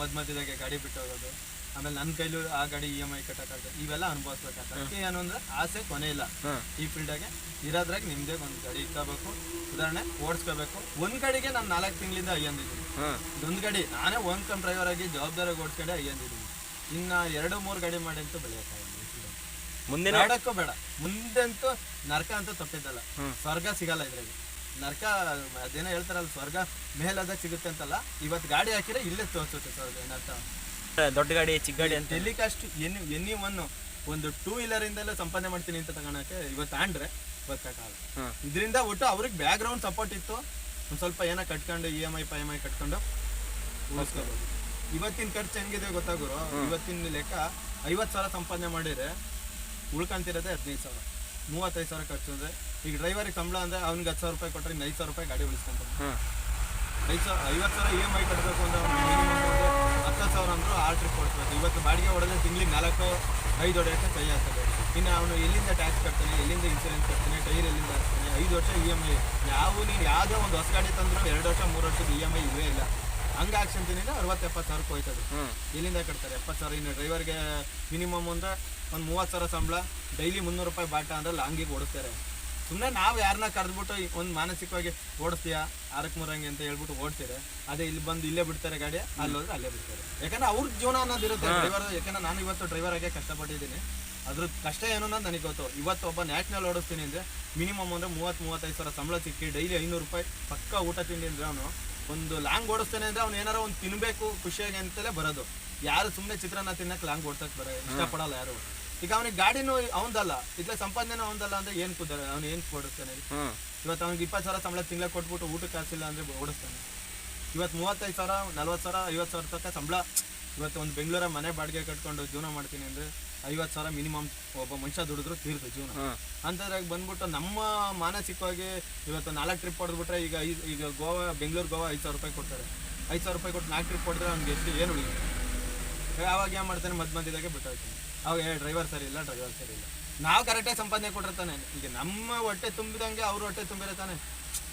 ಮದ್ ಮಧ್ಯದಾಗೆ ಗಾಡಿ ಬಿಟ್ಟು ಹೋಗೋದು. ಆಮೇಲೆ ನನ್ನ ಕೈಲೂ ಆ ಗಾಡಿ ಇ ಎಂ ಐ ಕಟ್ಟೋಕ್ಕಾಗದೆ ಇವೆಲ್ಲ ಅನುಭವಿಸ್ಬೇಕಾಗ್ತದೆ ಏನು ಅಂದ್ರೆ ಆಸೆ ಕೊನೆ ಇಲ್ಲ. ಈ ಫೀಲ್ಡಾಗೆ ಇರೋದ್ರಾಗ ನಿಮ್ದೇ ಒಂದು ಗಾಡಿ ಇಟ್ಕೋಬೇಕು. ಉದಾಹರಣೆ ಓಡಿಸ್ಕೋಬೇಕು. ಒಂದ್ ಗಾಡಿಗೆ ನಾನು ನಾಲ್ಕು ತಿಂಗಳಿಂದ ಅಯ್ಯಂದಿದ್ದೀನಿ. ಒಂದು ಗಾಡಿ ನಾನೇ ಒಂದ್ ಕಮ್ ಡ್ರೈವರ್ ಆಗಿ ಜವಾಬ್ದಾರಿ ಓಡಿಸ್ಕೊಂಡೆ ಅಯ್ಯಂದಿದ್ದೀನಿ. ಇನ್ನು ಎರಡು ಮೂರು ಗಾಡಿ ಮಾಡಿ ಅಂತೂ ಬೆಳೆಯೋಕ್ಕಾಗಲ್ಲ ಮುಂದೆ ಬೇಡ. ಮುಂದಂತೂ ನರಕ ಅಂತ ತಪ್ಪಿದ್ದಲ್ಲ. ಸ್ವರ್ಗ ಸಿಗಲ್ಲ ಇದ್ರಾಗೆ ನರಕ ಅದೇನೋ ಹೇಳ್ತಾರಲ್ಲ ಸ್ವರ್ಗ ಮೇಲಾದಾಗ ಸಿಗುತ್ತೆ ಅಂತಲ್ಲ ಇವತ್ತು ಗಾಡಿ ಹಾಕಿದ್ರೆ ಇಲ್ಲೇ ತೋರಿಸುತ್ತೆ ಸ್ವರ್ಗ ಏನರ್ಥ ದೊಡ್ಡ ಗಾಡಿ ಚಿಕ್ಕ ಗಾಡಿ ಅಂತ. ಟೆಲಿಕಾಸ್ಟ್ ಎನಿ ಎನಿ ಒನ್ ಒಂದು ಟೂ ವೀಲರ್ ಇಂದಲೇ ಸಂಪಾದನೆ ಮಾಡ್ತೀನಿ ಅಂತ ತಗೋಣಕ್ಕೆ ಇವತ್ತು ಆಂಡ್ರೆ ಗೊತ್ತಾಗಲ್ಲ. ಇದರಿಂದ ಒಟ್ಟು ಅವ್ರಿಗೆ ಬ್ಯಾಕ್ ಗ್ರೌಂಡ್ ಸಪೋರ್ಟ್ ಇತ್ತು. ಒಂದು ಸ್ವಲ್ಪ ಏನೋ ಕಟ್ಕೊಂಡು ಇ ಎಂ ಐ ಪೈ ಎಂ ಐ ಕಟ್ಕೊಂಡು ಉಳಿಸ್ಕೋಬೋದು ಇವತ್ತಿನ ಖರ್ಚು ಹೆಂಗಿದೆ ಗೊತ್ತಾಗೋರು ಇವತ್ತಿನ ಲೆಕ್ಕ ಐವತ್ತು ಸಾವಿರ ಸಂಪಾದನೆ ಮಾಡಿದ್ರೆ ಉಳ್ಕೊಂತಿರೋದೇ ಹದಿನೈದು ಸಾವಿರ. ಮೂವತ್ತೈದು ಸಾವಿರ ಖರ್ಚು ಅಂದರೆ ಈಗ ಡ್ರೈವರಿಗೆ ಸಂಬಳ ಅಂದರೆ ಅವ್ನಿಗೆ ಹತ್ತು ಸಾವಿರ ರೂಪಾಯಿ ಕೊಟ್ಟರೆ ಇನ್ನು ಐದು ಸಾವಿರ ರೂಪಾಯಿ ಗಾಡಿ ಉಳಿಸ್ಕೊಂತಾನೆ ಹಾಂ. ಐದು ಸಾವಿರ ಐವತ್ತು ಸಾವಿರ ಇ ಎಂ ಐ ಕಟ್ಟಬೇಕು ಅಂದ್ರೆ ಅವ್ನು ಹತ್ತು ಸಾವಿರ ಅಂದರೂ ಆರು ಟ್ರಿಪ್ ಕೊಡ್ಬೇಕು ಇವತ್ತು ಬಾಡಿಗೆ ಹೊಡೆದ್ರೆ ತಿಂಗಳಿಗೆ ನಾಲ್ಕು ಐದು ವರ್ಷ ಕೈ ಆಗ್ತದೆ. ಇನ್ನು ಅವನು ಎಲ್ಲಿಂದ ಟ್ಯಾಕ್ಸ್ ಕಟ್ತಾನೆ ಎಲ್ಲಿಂದ ಇನ್ಸೂರೆನ್ಸ್ ಕಟ್ತಾನೆ ಟೈರ್ ಎಲ್ಲಿಂದ ಹಾಕ್ತಾನೆ ಐದು ವರ್ಷ ಇ ಎಂ ಐ ಯಾವ ನೀನು ಯಾವುದೇ ಒಂದು ಹೊಸ ಗಾಡಿ ತಂದರೂ ಎರಡು ವರ್ಷ ಮೂರು ವರ್ಷದ ಇ ಎಂ ಐ ಇವೇ ಇಲ್ಲ. ಹಂಗೆ ಹಾಕ್ಸಂತೀನಿ ಅರವತ್ತು ಎಪ್ಪತ್ತು ಸಾವಿರಕ್ಕೆ ಹೋಯ್ತದೆ. ಇಲ್ಲಿಂದ ಕಟ್ತಾರೆ? ಎಪ್ಪತ್ತು ಸಾವಿರ ಇನ್ನು ಡ್ರೈವರ್ಗೆ ಮಿನಿಮಮ್ ಅಂದ್ರೆ ಒಂದು ಮೂವತ್ತು ಸಾವಿರ ಸಂಬಳ ಡೈಲಿ ಮುನ್ನೂರು ರೂಪಾಯಿ ಬಾಟ ಅಂದ್ರೆ ಲಾಂಗಿಗೆ ಓಡಿಸ್ತಾರೆ ಸುಮ್ಮನೆ ನಾವು ಯಾರನ್ನ ಕರೆದ್ಬಿಟ್ಟು ಒಂದು ಮಾನಸಿಕವಾಗಿ ಓಡಿಸ್ತೀಯಾ? ಆರಕ್ಕೆ ಮೂರಂಗೆ ಅಂತ ಹೇಳ್ಬಿಟ್ಟು ಓಡ್ತಾರೆ. ಅದೇ ಇಲ್ಲಿ ಬಂದು ಇಲ್ಲೇ ಬಿಡ್ತಾರೆ ಗಾಡಿ ಅಲ್ಲಿ ಹೋದ್ರೆ ಅಲ್ಲೇ ಬಿಡ್ತಾರೆ. ಯಾಕಂದ್ರೆ ಅವ್ರ ಜೀವನ ಅನ್ನೋದು ಇರುತ್ತೆ. ಡ್ರೈವರ್ ಯಾಕಂದ್ರೆ ನಾನು ಇವತ್ತು ಡ್ರೈವರ್ ಆಗೇ ಕಷ್ಟಪಟ್ಟಿದ್ದೀನಿ. ಅದ್ರ ಕಷ್ಟ ಏನು ಅನ್ನೋದು ನನಗೆ ಗೊತ್ತು. ಇವತ್ತು ಒಬ್ಬ ನ್ಯಾಷನಲ್ ಓಡಿಸ್ತೀನಿ ಅಂದರೆ ಮಿನಿಮಮ್ ಅಂದರೆ ಮೂವತ್ತು ಮೂವತ್ತೈದು ಸಾವಿರ ಸಂಬಳ ಸಿಕ್ಕಿ ಡೈಲಿ ಐನೂರು ರೂಪಾಯಿ ಪಕ್ಕ ಊಟ ತಿಂಡಿ ಅಂದರೆ ಅವನು ಒಂದು ಲಾಂಗ್ ಓಡಿಸ್ತಾನೆ ಅಂದ್ರೆ ಅವ್ನು ಏನಾರ ಒಂದು ತಿನ್ಬೇಕು ಖುಷಿಯಾಗಿ ಅಂತಲೇ ಬರೋದು. ಯಾರು ಸುಮ್ಮನೆ ಚಿತ್ರಾನ್ನ ತಿನ್ನಕ್ಕೆ ಲಾಂಗ್ ಓಡ್ಸಕ್ ಬರ ಇಷ್ಟಪಡಲ್ಲ ಯಾರು. ಈಗ ಅವನಿಗೆ ಗಾಡಿನೂ ಅವನದಲ್ಲ. ಇದ್ಲ ಸಂಪಾದನೆನೂ ಅವನದಲ್ಲ ಅಂದ್ರೆ ಏನ್ ಕುದ್ದಾರೆ ಅವ್ನು ಏನ್ ಓಡಿಸ್ತಾನೆ? ಇವತ್ತು ಅವ್ನಿಗೆ ಇಪ್ಪತ್ತು ಸಾವಿರ ಸಂಬಳ ತಿಂಗಳ ಕೊಟ್ಬಿಟ್ಟು ಊಟಕ್ಕೆ ಕಾಸಿಲ್ಲ ಅಂದ್ರೆ ಓಡಿಸ್ತಾನೆ. ಇವತ್ತು ಮೂವತ್ತೈದು ಸಾವಿರ ನಲ್ವತ್ತು ಸಾವಿರ ಐವತ್ತು ಸಾವಿರ ತಕ್ಕ ಸಂಬಳ. ಇವತ್ತು ಒಂದು ಬೆಂಗಳೂರ ಮನೆ ಬಾಡಿಗೆ ಕಟ್ಕೊಂಡು ಜೀವನ ಮಾಡ್ತೀನಿ ಅಂದರೆ ಐವತ್ತು ಸಾವಿರ ಮಿನಿಮಮ್ ಒಬ್ಬ ಮನುಷ್ಯ ದುಡಿದ್ರು ತೀರ್ದು ಜೀವನ. ಅಂತದ್ರಾಗ ಅಂಥದ್ರಾಗ ಬಂದ್ಬಿಟ್ಟು ನಮ್ಮ ಮಾನಸಿಕವಾಗಿ ಇವತ್ತು ನಾಲ್ಕು ಟ್ರಿಪ್ ಹೊಡೆದ್ಬಿಟ್ರೆ ಈಗ ಐದು ಈಗ ಗೋವಾ ಬೆಂಗಳೂರು ಗೋವಾ ಐದು ಸಾವಿರ ರೂಪಾಯಿ ಕೊಡ್ತಾರೆ. ಐದು ಸಾವಿರ ರೂಪಾಯಿ ಕೊಟ್ಟು ನಾಲ್ಕು ಟ್ರಿಪ್ ಹೊಡೆದ್ರೆ ಅವ್ನಿಗೆ ಎಷ್ಟು ಏನು ಉಳಿಯುತ್ತೆ? ಆವಾಗ ಏನು ಮಾಡ್ತಾನೆ? ಮದ್ ಮಧ್ಯದಾಗೆ ಬಿಟ್ಟೋಗ್ತಾನೆ ಅವಾಗ ಏ ಡ್ರೈವರ್ ಸರಿ ಇಲ್ಲ ಡ್ರೈವರ್ ಸರಿ ಇಲ್ಲ. ನಾವು ಕರೆಕ್ಟಾಗಿ ಸಂಪಾದನೆ ಕೊಟ್ಟಿರ್ತಾನೆ. ಈಗ ನಮ್ಮ ಹೊಟ್ಟೆ ತುಂಬಿದಂಗೆ ಅವ್ರ ಹೊಟ್ಟೆ ತುಂಬಿರತಾನೆ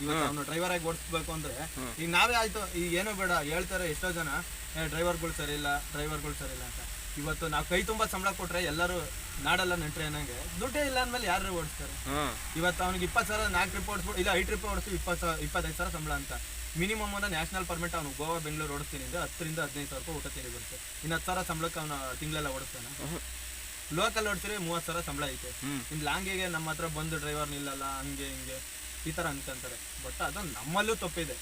ಇವತ್ತು ಅವನು ಡ್ರೈವರ್ ಆಗಿ ಓಡಿಸ್ಬೇಕು ಅಂದ್ರೆ ಈಗ ನಾವೇ ಆಯ್ತು ಈಗ ಏನೋ ಬೇಡ ಹೇಳ್ತಾರೆ ಎಷ್ಟೋ ಜನ ಡ್ರೈವರ್ಗಳು ಸರಿ ಇಲ್ಲ ಡ್ರೈವರ್ಗಳು ಸರಿ ಇಲ್ಲ ಅಂತ. ಇವತ್ತು ನಾವು ಕೈ ತುಂಬಾ ಸಂಬಳ ಕೊಟ್ರೆ ಎಲ್ಲರೂ ನಾಡಲ್ಲ ನೆಂಟ್ರೆ ಅನ್ನಂಗೆ. ದುಡ್ಡೇ ಇಲ್ಲ ಅಂದ್ಮೇಲೆ ಯಾರು ಓಡಿಸ್ತಾರೆ? ಇವತ್ತು ಅವ್ನಿಗೆ ಇಪ್ಪತ್ತು ಸಾವಿರ ನಾಲ್ಕು ಟ್ರಿಪ್ ಓಡಿಸ್ಬೋ ಇಲ್ಲ ಐದು ಟ್ರಿಪ್ ಓಡಿಸ್ತೀವಿ ಇಪ್ಪತ್ತು ಸಾವಿರ ಇಪ್ಪತ್ತೈದು ಸಾವಿರ ಸಂಬಳ ಅಂತ. ಮಿನಿಮಮ್ ಅಂದ್ರೆ ನ್ಯಾಷನಲ್ ಪರ್ಮಿಟ್ ಅವನು ಗೋವಾ ಬೆಂಗಳೂರು ಓಡಿಸ್ತೀನಿ ಅಂದ್ರೆ ಹತ್ತರಿಂದ ಹದಿನೈದು ಸಾವಿರ ರೂಪಾಯಿ ಊಟ ತಿಂಡಿ ಬರುತ್ತೆ ಇನ್ನು ಹತ್ತು ಸಾವಿರ ಸಂಬಳಕ್ಕೆ ಅವನು ತಿಂಗಳೆಲ್ಲ ಓಡಿಸ್ತಾನೆ. ಲೋಕಲ್ ಓಡಿಸಿದ್ರೆ ಮೂವತ್ತು ಸಾವಿರ ಸಂಬಳ ಐತೆ. ಇನ್ನು ಲಾಂಗಿಗೆ ನಮ್ಮ ಹತ್ರ ಬಂದು ಡ್ರೈವರ್ ನಿಲ್ಲಲ್ಲ ಹಂಗೆ ಹಿಂಗೆ ಈ ಥರ ಅನ್ಕೊಂತಾರೆ ಬಟ್ ಅದು ನಮ್ಮಲ್ಲೂ ತಪ್ಪಿದೆ.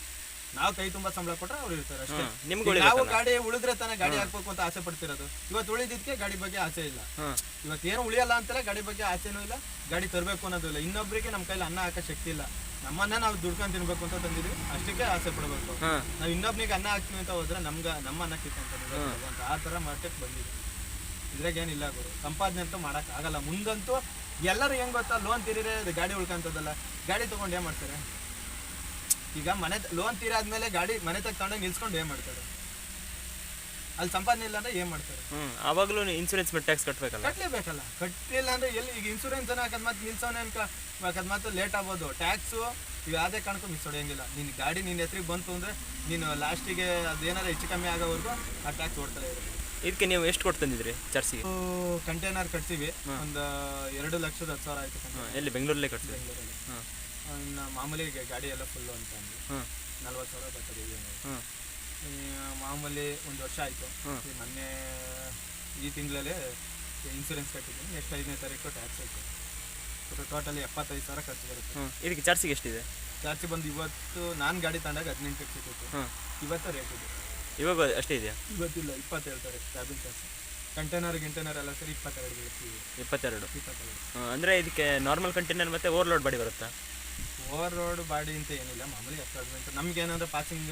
ನಾವು ಕೈ ತುಂಬಾ ಸಂಬಳ ಕೊಟ್ರೆ ಅವ್ರು ಇರ್ತಾರೆ ಅಷ್ಟೇ. ನಿಮ್ಗೆ ಈಗ ನಾವು ಗಾಡಿ ಉಳಿದ್ರೆ ತಾನೇ ಗಾಡಿ ಹಾಕ್ಬೇಕು ಅಂತ ಆಸೆ ಪಡ್ತಿರೋದು. ಇವತ್ತು ಉಳಿದಿದ್ದಕ್ಕೆ ಗಾಡಿ ಬಗ್ಗೆ ಆಸೆ ಇಲ್ಲ. ಇವತ್ ಇವತ್ತು ಏನು ಉಳಿಯಲ್ಲ ಅಂತಲ್ಲ ಗಾಡಿ ಬಗ್ಗೆ ಆಸೆನೂ ಇಲ್ಲ ಗಾಡಿ ತರಬೇಕು ಅನ್ನೋದು ಇಲ್ಲ. ಇನ್ನೊಬ್ರಿಗೆ ನಮ್ಮ ಕೈಲಿ ಅನ್ನ ಹಾಕೋ ಶಕ್ತಿ ಇಲ್ಲ. ನಮ್ಮನ್ನ ನಾವು ದುಡ್ಕೊಂಡು ತಿನ್ಬೇಕು ಅಂತ ತಂದಿದ್ವಿ ಅಷ್ಟಕ್ಕೆ ಆಸೆ ಪಡಬೇಕು. ನಾವು ಇನ್ನೊಬ್ನಿಗೆ ಅನ್ನ ಹಾಕ್ತೀವಿ ಅಂತ ಹೋದ್ರೆ ನಮ್ಗೆ ನಮ್ಮ ಅನ್ನ ಕಿತ್ಕೊಂತ ಅಂತ ಆ ಥರ ಮಾರ್ಕೆಟ್ ಬಂದಿದೆ ಇದ್ರಾಗ ಏನಿಲ್ಲ ಗುರು. ಸಂಪಾದನೆ ಅಂತೂ ಮಾಡಕ್ ಆಗಲ್ಲ. ಮುಂದಂತೂ ಎಲ್ಲರೂ ಹೆಂಗ್ ಗೊತ್ತಾ? ಲೋನ್ ತೀರಿದ್ರೆ ಗಾಡಿ ಉಳ್ಕೊಂತದಲ್ಲ. ಗಾಡಿ ತಗೊಂಡು ಏನ್ ಮಾಡ್ತಾರೆ? ಈಗ ಮನೆ ಲೋನ್ ತೀರಾದ್ಮೇಲೆ ಗಾಡಿ ಮನೆ ತಗೊಂಡು ನಿಲ್ಸ್ಕೊಂಡು ಏನ್ ಮಾಡ್ತಾರೆ? ಅಲ್ಲಿ ಸಂಪಾದನೆ ಇಲ್ಲ ಅಂದ್ರೆ ಏನ್ ಮಾಡ್ತಾರೆ? ಹ್ಮ್ ಆವಾಗಲೂ ಇನ್ಸೂರೆನ್ಸ್ ಮೇಲೆ ಟ್ಯಾಕ್ಸ್ ಕಟ್ಟಬೇಕಲ್ಲ ಕಟ್ಟಲೇಬೇಕಲ್ಲ ಕಟ್ಟಲಿಲ್ಲ ಅಂದ್ರೆ ಎಲ್ಲಿ ಈಗ ಇನ್ಸೂರೆನ್ಸ್ ಅನ್ನ ಅಕಸ್ಮಾತ್ ನಿಲ್ಸೋನೆ ಅಕಸ್ಮಾತ್ ಲೇಟ್ ಆಗ್ಬೋದು. ಟ್ಯಾಕ್ಸು ಈಗ ಯಾವುದೇ ಕಾರಣಕ್ಕೂ ಮಿಸ್ ಹೊಡೆಯಂಗಿಲ್ಲ. ನಿನ್ನ ಗಾಡಿ ನಿನ್ನ ಹೆಸರಿಗೆ ಬಂತು ಅಂದ್ರೆ ನೀನು ಲಾಸ್ಟಿಗೆ ಅದೇನಾದ್ರು ಹೆಚ್ಚು ಕಮ್ಮಿ ಆಗೋವರೆಗೂ ಆ ಟ್ಯಾಕ್ಸ್ ಓಡ್ತಾರೆ ಇರುತ್ತೆ. ಇದಕ್ಕೆ ನೀವು ಎಷ್ಟು ಕೊಟ್ಟು ತಂದಿದ್ರಿ ಕಂಟೈನರ್ ಕಟ್ತೀವಿ ಒಂದು ಎರಡು ಲಕ್ಷದ ಹತ್ತು ಸಾವಿರ ಆಯ್ತು ಎಲ್ಲಿ ಬೆಂಗಳೂರಲ್ಲೇ ಕಟ್ತೀವಿ ಬೆಂಗಳೂರಲ್ಲಿ. ಮಾಮೂಲಿ ಗಾಡಿ ಎಲ್ಲ ಫುಲ್ಲು ಅಂತ ಅಂದ್ರೆ. ನಲ್ವತ್ತು ಸಾವಿರ ಬರ್ತದೆ ಮಾಮೂಲಿ ಒಂದು ವರ್ಷ ಆಯಿತು. ಮೊನ್ನೆ ಈ ತಿಂಗಳಲ್ಲೇ ಇನ್ಸೂರೆನ್ಸ್ ಕಟ್ಟಿದ್ದೀನಿ. ನೆಕ್ಸ್ಟ್ ಐದನೇ ತಾರೀಕು ಟ್ಯಾಕ್ಸ್ ಆಯಿತು. ಟೋಟಲಿ ಎಪ್ಪತ್ತೈದು ಸಾವಿರ ಖರ್ಚು ಬರುತ್ತೆ. ಇದಕ್ಕೆ ಚಾರ್ಜಿಗೆ ಎಷ್ಟಿದೆ? ಚಾರ್ಜ್ ಬಂದು ಇವತ್ತು ನಾನು ಗಾಡಿ ತಗೊಂಡಾಗ ಹದಿನೆಂಟು ಸಿಕ್ಕಿತ್ತು ಇವತ್ತು ರೇಟ್ ಇದೆ. ಇವಾಗ ಅಷ್ಟೇ ಇದೆಯಾ? ಇವತ್ತಿಲ್ಲ ಇಪ್ಪತ್ತು ಹೇಳ್ತಾರೆ. ಕ್ಯಾಬಿನ್ ಚಾರ್ಜ್ ಕಂಟೈನರ್ ಗಿಂಟೈನರ್ ಎಲ್ಲ ಸರಿ ಇಪ್ಪತ್ತೆರಡು ಇಪ್ಪತ್ತೆರಡು. ಇಪ್ಪತ್ತೆರಡು. ಅಂದರೆ ಇದಕ್ಕೆ ನಾರ್ಮಲ್ ಕಂಟೈನರ್ ಮತ್ತು ಓವರ್ಲೋಡ್ ಬಾಡಿ ಬರುತ್ತಾ? ಓವರ್ ರೋಡ್ ಬಾಡಿ ಅಂತ ಏನಿಲ್ಲ ಮಾಮೂಲಿ ಅಡ್ವಾಂಟ್ ನಮ್ಗೆ ಏನಂದ್ರೆ ಪಾಸಿಂಗ್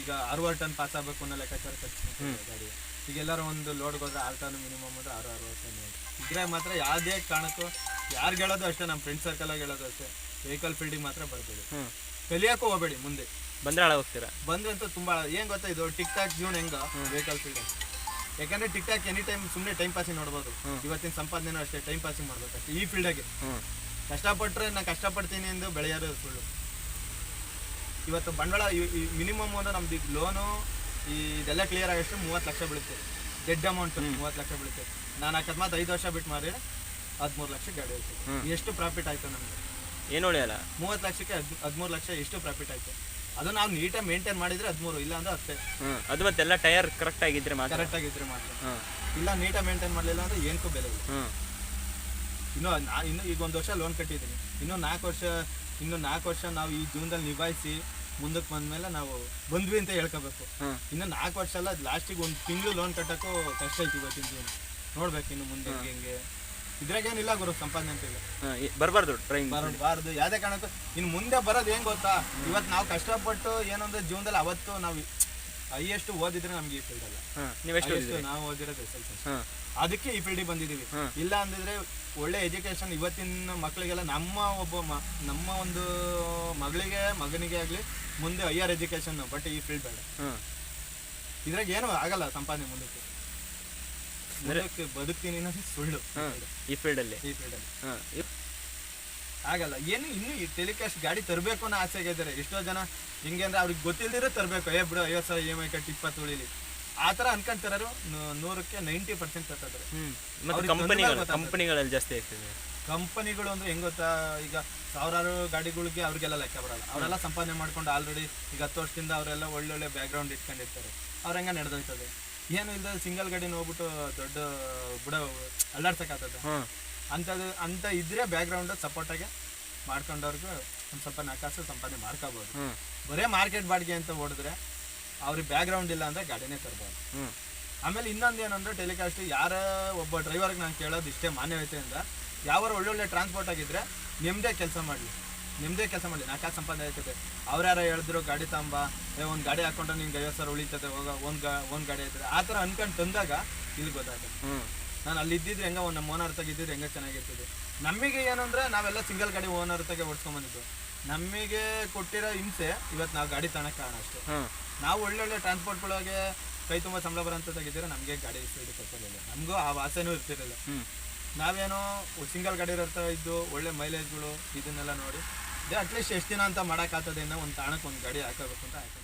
ಈಗ ಅರವತ್ತು ಟನ್ ಪಾಸ್ ಆಗಬೇಕು ಅನ್ನೋ ಲೆಕ್ಕಾಚಾರ ಖರ್ಚು ಗಾಡಿ ಈಗ ಎಲ್ಲರೂ ಒಂದು ಲೋಡ್ ಹೋದ್ರೆ ಆರು ಟನ್ ಮಿನಿಮಮ್ ಅಂದ್ರೆ ಆರು ಅರವತ್ತು ಟನ್ ಇದ್ರಾಗ ಮಾತ್ರ ಯಾವುದೇ ಕಾರಣಕ್ಕೂ ಯಾರು ಹೇಳೋದು ಅಷ್ಟೇ ನಮ್ಮ ಫ್ರೆಂಡ್ ಸರ್ಕಲ್ ಆಗಿ ಹೇಳೋದು ಅಷ್ಟೇ ವೆಹಿಕಲ್ ಫೀಲ್ಡಿಗೆ ಮಾತ್ರ ಬರ್ಬೇಡಿ. ಕಲಿಯಕ್ಕೂ ಹೋಗಬೇಡಿ ಮುಂದೆ. ಬಂದ್ರೆ ಹೋಗ್ತೀರಾ? ಬಂದ್ರೆ ಅಂತೂ ತುಂಬಾ ಏನ್ ಗೊತ್ತಾ ಇದು ಟಿಕ್ ಟಾಕ್ ಜೀವನ ಹೆಂಗ ವೆಹಿಕಲ್ ಫೀಲ್ಡ್ ಯಾಕಂದ್ರೆ ಟಿಕ್ ಟಾಕ್ ಎನಿ ಟೈಮ್ ಸುಮ್ಮನೆ ಟೈಮ್ ಪಾಸಿಂಗ್ ನೋಡ್ಬೋದು ಇವತ್ತಿನ ಸಂಪಾದನೆ ಅಷ್ಟೇ ಟೈಮ್ ಪಾಸಿಂಗ್ ಮಾಡ್ಬೇಕು ಅಷ್ಟೇ ಈ ಫೀಲ್ಡಾಗೆ ಹ್ಞೂ ಕಷ್ಟಪಟ್ಟರೆ ನಾನು ಕಷ್ಟಪಡ್ತೀನಿ ಎಂದು ಬೆಳೆಯೋದು ಸುಳ್ಳು ಇವತ್ತು ಬಂಡವಾಳ ಮಿನಿಮಮ್ ಅಂದ್ರೆ ನಮ್ದು ಲೋನು ಈ ಇದೆಲ್ಲ ಕ್ಲಿಯರ್ ಆಗಷ್ಟು ಮೂವತ್ತು ಲಕ್ಷ ಬೀಳುತ್ತೆ. ಡೆಡ್ ಅಮೌಂಟ್ ಮೂವತ್ತು ಲಕ್ಷ ಬೀಳುತ್ತೆ. ನಾನು ಅಕಸ್ಮಾತ್ ಐದು ವರ್ಷ ಬಿಟ್ಟು ಮಾರಿ ಹದಿಮೂರು ಲಕ್ಷ ಗಾಡಿ ಆಯ್ತು ಎಷ್ಟು ಪ್ರಾಫಿಟ್ ಆಯ್ತು ನಮಗೆ? ಏನು ಉಳಿಯಲ್ಲ ಮೂವತ್ತು ಲಕ್ಷಕ್ಕೆ ಹದ್ ಹದಿಮೂರು ಲಕ್ಷ ಎಷ್ಟು ಪ್ರಾಫಿಟ್ ಆಯ್ತು? ಅದು ನಾವು ನೀಟಾಗಿ ಮೇಂಟೈನ್ ಮಾಡಿದ್ರೆ ಹದಿಮೂರು ಇಲ್ಲ ಅಂದ್ರೆ ಹತ್ತೆ. ಅದು ಮತ್ತೆಲ್ಲ ಟೈರ್ ಕರೆಕ್ಟ್ ಆಗಿದ್ರೆ ಮಾತ್ರ. ಕರೆಕ್ಟ್ ಆಗಿದ್ರೆ ಮಾತ್ರ. ಇಲ್ಲ ನೀಟಾಗಿ ಮೇಂಟೈನ್ ಮಾಡಲಿಲ್ಲ ಅಂದ್ರೆ ಏನಕ್ಕೂ ಬೆಲೆ ಇಲ್ಲ. ಇನ್ನು ಇನ್ನು ಈಗ ಒಂದು ವರ್ಷ ಲೋನ್ ಕಟ್ಟಿದ್ದೀನಿ. ಇನ್ನು ನಾಲ್ಕು ವರ್ಷ ಇನ್ನು ನಾಲ್ಕು ವರ್ಷ ನಾವು ಈ ಜೀವನದಲ್ಲಿ ನಿಭಾಯಿಸಿ ಮುಂದಕ್ಕೆ ಬಂದ್ಮೇಲೆ ನಾವು ಬಂದ್ವಿ ಅಂತ ಹೇಳ್ಕೋಬೇಕು. ಇನ್ನು ನಾಲ್ಕು ವರ್ಷ ಅಲ್ಲ ಲಾಸ್ಟಿಗೆ ಒಂದು ತಿಂಗಳು ಲೋನ್ ಕಟ್ಟೋಕ್ಕೂ ಕಷ್ಟ ಐತಿ ಇವತ್ತಿನ ಜೀವನ. ನೋಡ್ಬೇಕು ಇನ್ನು ಮುಂದೆ ಹೆಂಗೆ. ಹೆಂಗೆ ಇದ್ರಾಗೇನಿಲ್ಲ ಗುರು ಸಂಪಾದನೆ ಅಂತ ಇಲ್ಲ. ಬರಬಾರ್ದು ಟ್ರೈನ್ ಬರಬಾರ್ದು ಯಾವುದೇ ಕಾರಣಕ್ಕೂ. ಇನ್ನು ಮುಂದೆ ಬರೋದು ಹೆಂಗೆ ಗೊತ್ತಾ? ಇವತ್ತು ನಾವು ಕಷ್ಟಪಟ್ಟು ಏನಂದ್ರೆ ಜೀವನದಲ್ಲಿ ಅವತ್ತು ನಾವು ಹೈಯೆಸ್ಟ್ ಓದಿದ್ರೆ ನಮ್ಗೆ ಈ ಫೀಲ್ಡ್ ಅಲ್ಲ. ನೀವು ಎಷ್ಟು ನಾವು ಓದಿರೋದು ಎಸ್ ಎಲ್ ಸಿ ಅದಕ್ಕೆ ಈ ಫೀಲ್ಡಿಗೆ ಬಂದಿದ್ದೀವಿ. ಇಲ್ಲ ಅಂದಿದ್ರೆ ಒಳ್ಳೆ ಎಜುಕೇಶನ್ ಇವತ್ತಿನ ಮಕ್ಕಳಿಗೆಲ್ಲ ನಮ್ಮ ಒಬ್ಬ ನಮ್ಮ ಒಂದು ಮಗಳಿಗೆ ಮಗನಿಗೆ ಆಗಲಿ ಮುಂದೆ ಹೈಯರ್ ಎಜುಕೇಶನ್ ಬಟ್ ಈ ಫೀಲ್ಡ್ ಬೇಡ. ಇದ್ರಾಗ ಏನು ಆಗಲ್ಲ ಸಂಪಾದನೆ ಮುಂದಕ್ಕೆ. ಮುಂದಕ್ಕೆ ಬದುಕ್ತೀನಿ ಅನ್ನೋದು ಸುಳ್ಳು ಈ ಈ ಫೀಲ್ಡಲ್ಲಿ ಈ ಫೀಲ್ಡಲ್ಲಿ ಹಾಂ ಆಗಲ್ಲ. ಏನು ಇನ್ನು ಈ ಟೆಲಿಕಾಸ್ಟ್ ಗಾಡಿ ತರಬೇಕು ಅನ್ನೋ ಆಸೆ ಆಗಿದ್ದಾರೆ ಎಷ್ಟೋ ಜನ ಹಿಂಗೆ ಅಂದ್ರೆ ಅವ್ರಿಗೆ ಗೊತ್ತಿಲ್ದಿರೋ ತರಬೇಕು. ಏ ಬಿಡು ಐವತ್ತು ಸಾವಿರ ಇ ಎಂ ಐ ಕಟ್ಟಿ ಇಪ್ಪತ್ತು ಉಳಿಲಿ. ಆ ಥರ ಅನ್ಕೊಂತಾರು ನೂರಕ್ಕೆ ನೈಂಟಿ ಪರ್ಸೆಂಟ್ ಹ್ಞೂ ಮತ್ತು ಕಂಪನಿಗಳು ಕಂಪನಿಗಳಲ್ಲಿ ಜಾಸ್ತಿ ಆಗ್ತದೆ. ಕಂಪನಿಗಳು ಅಂದ್ರೆ ಹೆಂಗ್ ಗೊತ್ತಾ? ಈಗ ಸಾವಿರಾರು ಗಾಡಿಗಳಿಗೆ ಅವ್ರಿಗೆಲ್ಲ ಲೆಕ್ಕ ಬರಲ್ಲ. ಅವರೆಲ್ಲ ಸಂಪಾದನೆ ಮಾಡ್ಕೊಂಡು ಆಲ್ರೆಡಿ ಈಗ ಹತ್ತು ವರ್ಷದಿಂದ ಅವರೆಲ್ಲ ಒಳ್ಳೊಳ್ಳೆ ಬ್ಯಾಕ್ಗ್ರೌಂಡ್ ಇಟ್ಕೊಂಡಿರ್ತಾರೆ. ಅವ್ರ ಹೆಂಗ ನಡೆದೋಯ್ತದೆ? ಏನು ಇಲ್ಲದೆ ಸಿಂಗಲ್ ಗಾಡಿನ ಹೋಗ್ಬಿಟ್ಟು ದೊಡ್ಡ ಬುಡ ಅಲ್ಲಾಡ್ಸಕ್ಕಾಗ್ತದೆ. ಅಂಥದ್ದು ಅಂತ ಇದ್ರೆ ಬ್ಯಾಕ್ಗ್ರೌಂಡ್ ಸಪೋರ್ಟಾಗಿ ಮಾಡ್ಕೊಂಡವ್ರಿಗೆ ಒಂದು ಸ್ವಲ್ಪ ನಕಾಸು ಸಂಪಾದನೆ ಮಾಡ್ಕೋಬೋದು. ಬರೇ ಮಾರ್ಕೆಟ್ ಬಾಡಿಗೆ ಅಂತ ಹೊಡೆದ್ರೆ ಅವ್ರಿಗೆ ಬ್ಯಾಗ್ರೌಂಡ್ ಇಲ್ಲ ಅಂದ್ರೆ ಗಾಡಿನೇ ತರ್ಬೋದು. ಆಮೇಲೆ ಇನ್ನೊಂದು ಏನಂದ್ರೆ ಟೆಲಿಕಾಸ್ಟ್ ಯಾರ ಒಬ್ಬ ಡ್ರೈವರ್ಗೆ ನಾನು ಕೇಳೋದು ಇಷ್ಟೇ ಮಾನ್ಯತೆಯಿಂದ ಯಾವ ಒಳ್ಳೊಳ್ಳೆ ಟ್ರಾನ್ಸ್ಪೋರ್ಟ್ ಆಗಿದ್ರೆ ನಿಮ್ಮದೇ ಕೆಲಸ ಮಾಡಲಿ. ನಿಮ್ಮದೇ ಕೆಲಸ ಮಾಡಲಿ. ನಾಲ್ಕು ಸಂಪಾದನೆ ಆಯ್ತದೆ ಅವ್ರ್ಯಾರ ಹೇಳಿದ್ರು ಗಾಡಿ ತಂಬ ಏ ಒಂದು ಗಾಡಿ ಹಾಕೊಂಡ್ರೆ ನಿಂಗೆ ಐವತ್ತು ಸಾವಿರ ಉಳಿತದೆ ಹೋಗ ಒಂದು ಗಾ ಒಂದು ಗಾಡಿ ಆಯ್ತದೆ ಆ ಥರ ಅನ್ಕೊಂಡು ತಂದಾಗ ಇಲ್ಲಿ ಗೊತ್ತಾಗ್ತದೆ ನಾನು ಅಲ್ಲಿ ಇದ್ದಿದ್ರೆ ಹೆಂಗ ಒಂದು ನಮ್ಮ ಓನರ್ ತೆಗಿದ್ದಿದ್ರೆ ಹೆಂಗ ಚೆನ್ನಾಗಿರ್ತದೆ. ನಮಗೆ ಏನಂದ್ರೆ ನಾವೆಲ್ಲ ಸಿಂಗಲ್ ಗಾಡಿ ಓನರ್ ತಗೆ ಓಡಿಸ್ಕೊಂಬಂದಿದ್ದು ನಮಗೆ ಕೊಟ್ಟಿರೋ ಹಿಂಸೆ ಇವತ್ತು ನಾವು ಗಾಡಿ ತಾಣಕ್ಕೆ ಕಾರಣ ಅಷ್ಟೇ. ನಾವು ಒಳ್ಳೊಳ್ಳೆ ಟ್ರಾನ್ಸ್ಪೋರ್ಟ್ಗಳಿಗೆ ಕೈ ತುಂಬ ಸಂಬಳ ಬರೋಂಥ ತೆಗಿದ್ರೆ ನಮಗೆ ಗಾಡಿ ಸ್ಪೀಡ್ ಕೊಟ್ಟಿರಲಿಲ್ಲ ನಮಗೂ ಆ ವಾಸೆನೂ ಇರ್ತಿರಲಿಲ್ಲ. ನಾವೇನೋ ಸಿಂಗಲ್ ಗಾಡಿ ಇರ್ತಾ ಇದ್ದು ಒಳ್ಳೆ ಮೈಲೇಜ್ಗಳು ಇದನ್ನೆಲ್ಲ ನೋಡಿ. ಅಟ್ಲೀಸ್ಟ್ ಎಷ್ಟು ದಿನ ಅಂತ ಮಾಡೋಕ್ಕಾಗ್ತದೆ ಅನ್ನೋ ಒಂದು ತಾಣಕ್ಕೆ ಒಂದು ಗಾಡಿ ಹಾಕಬೇಕು ಅಂತ ಹಾಕೊಂಡಿದ್ವಿ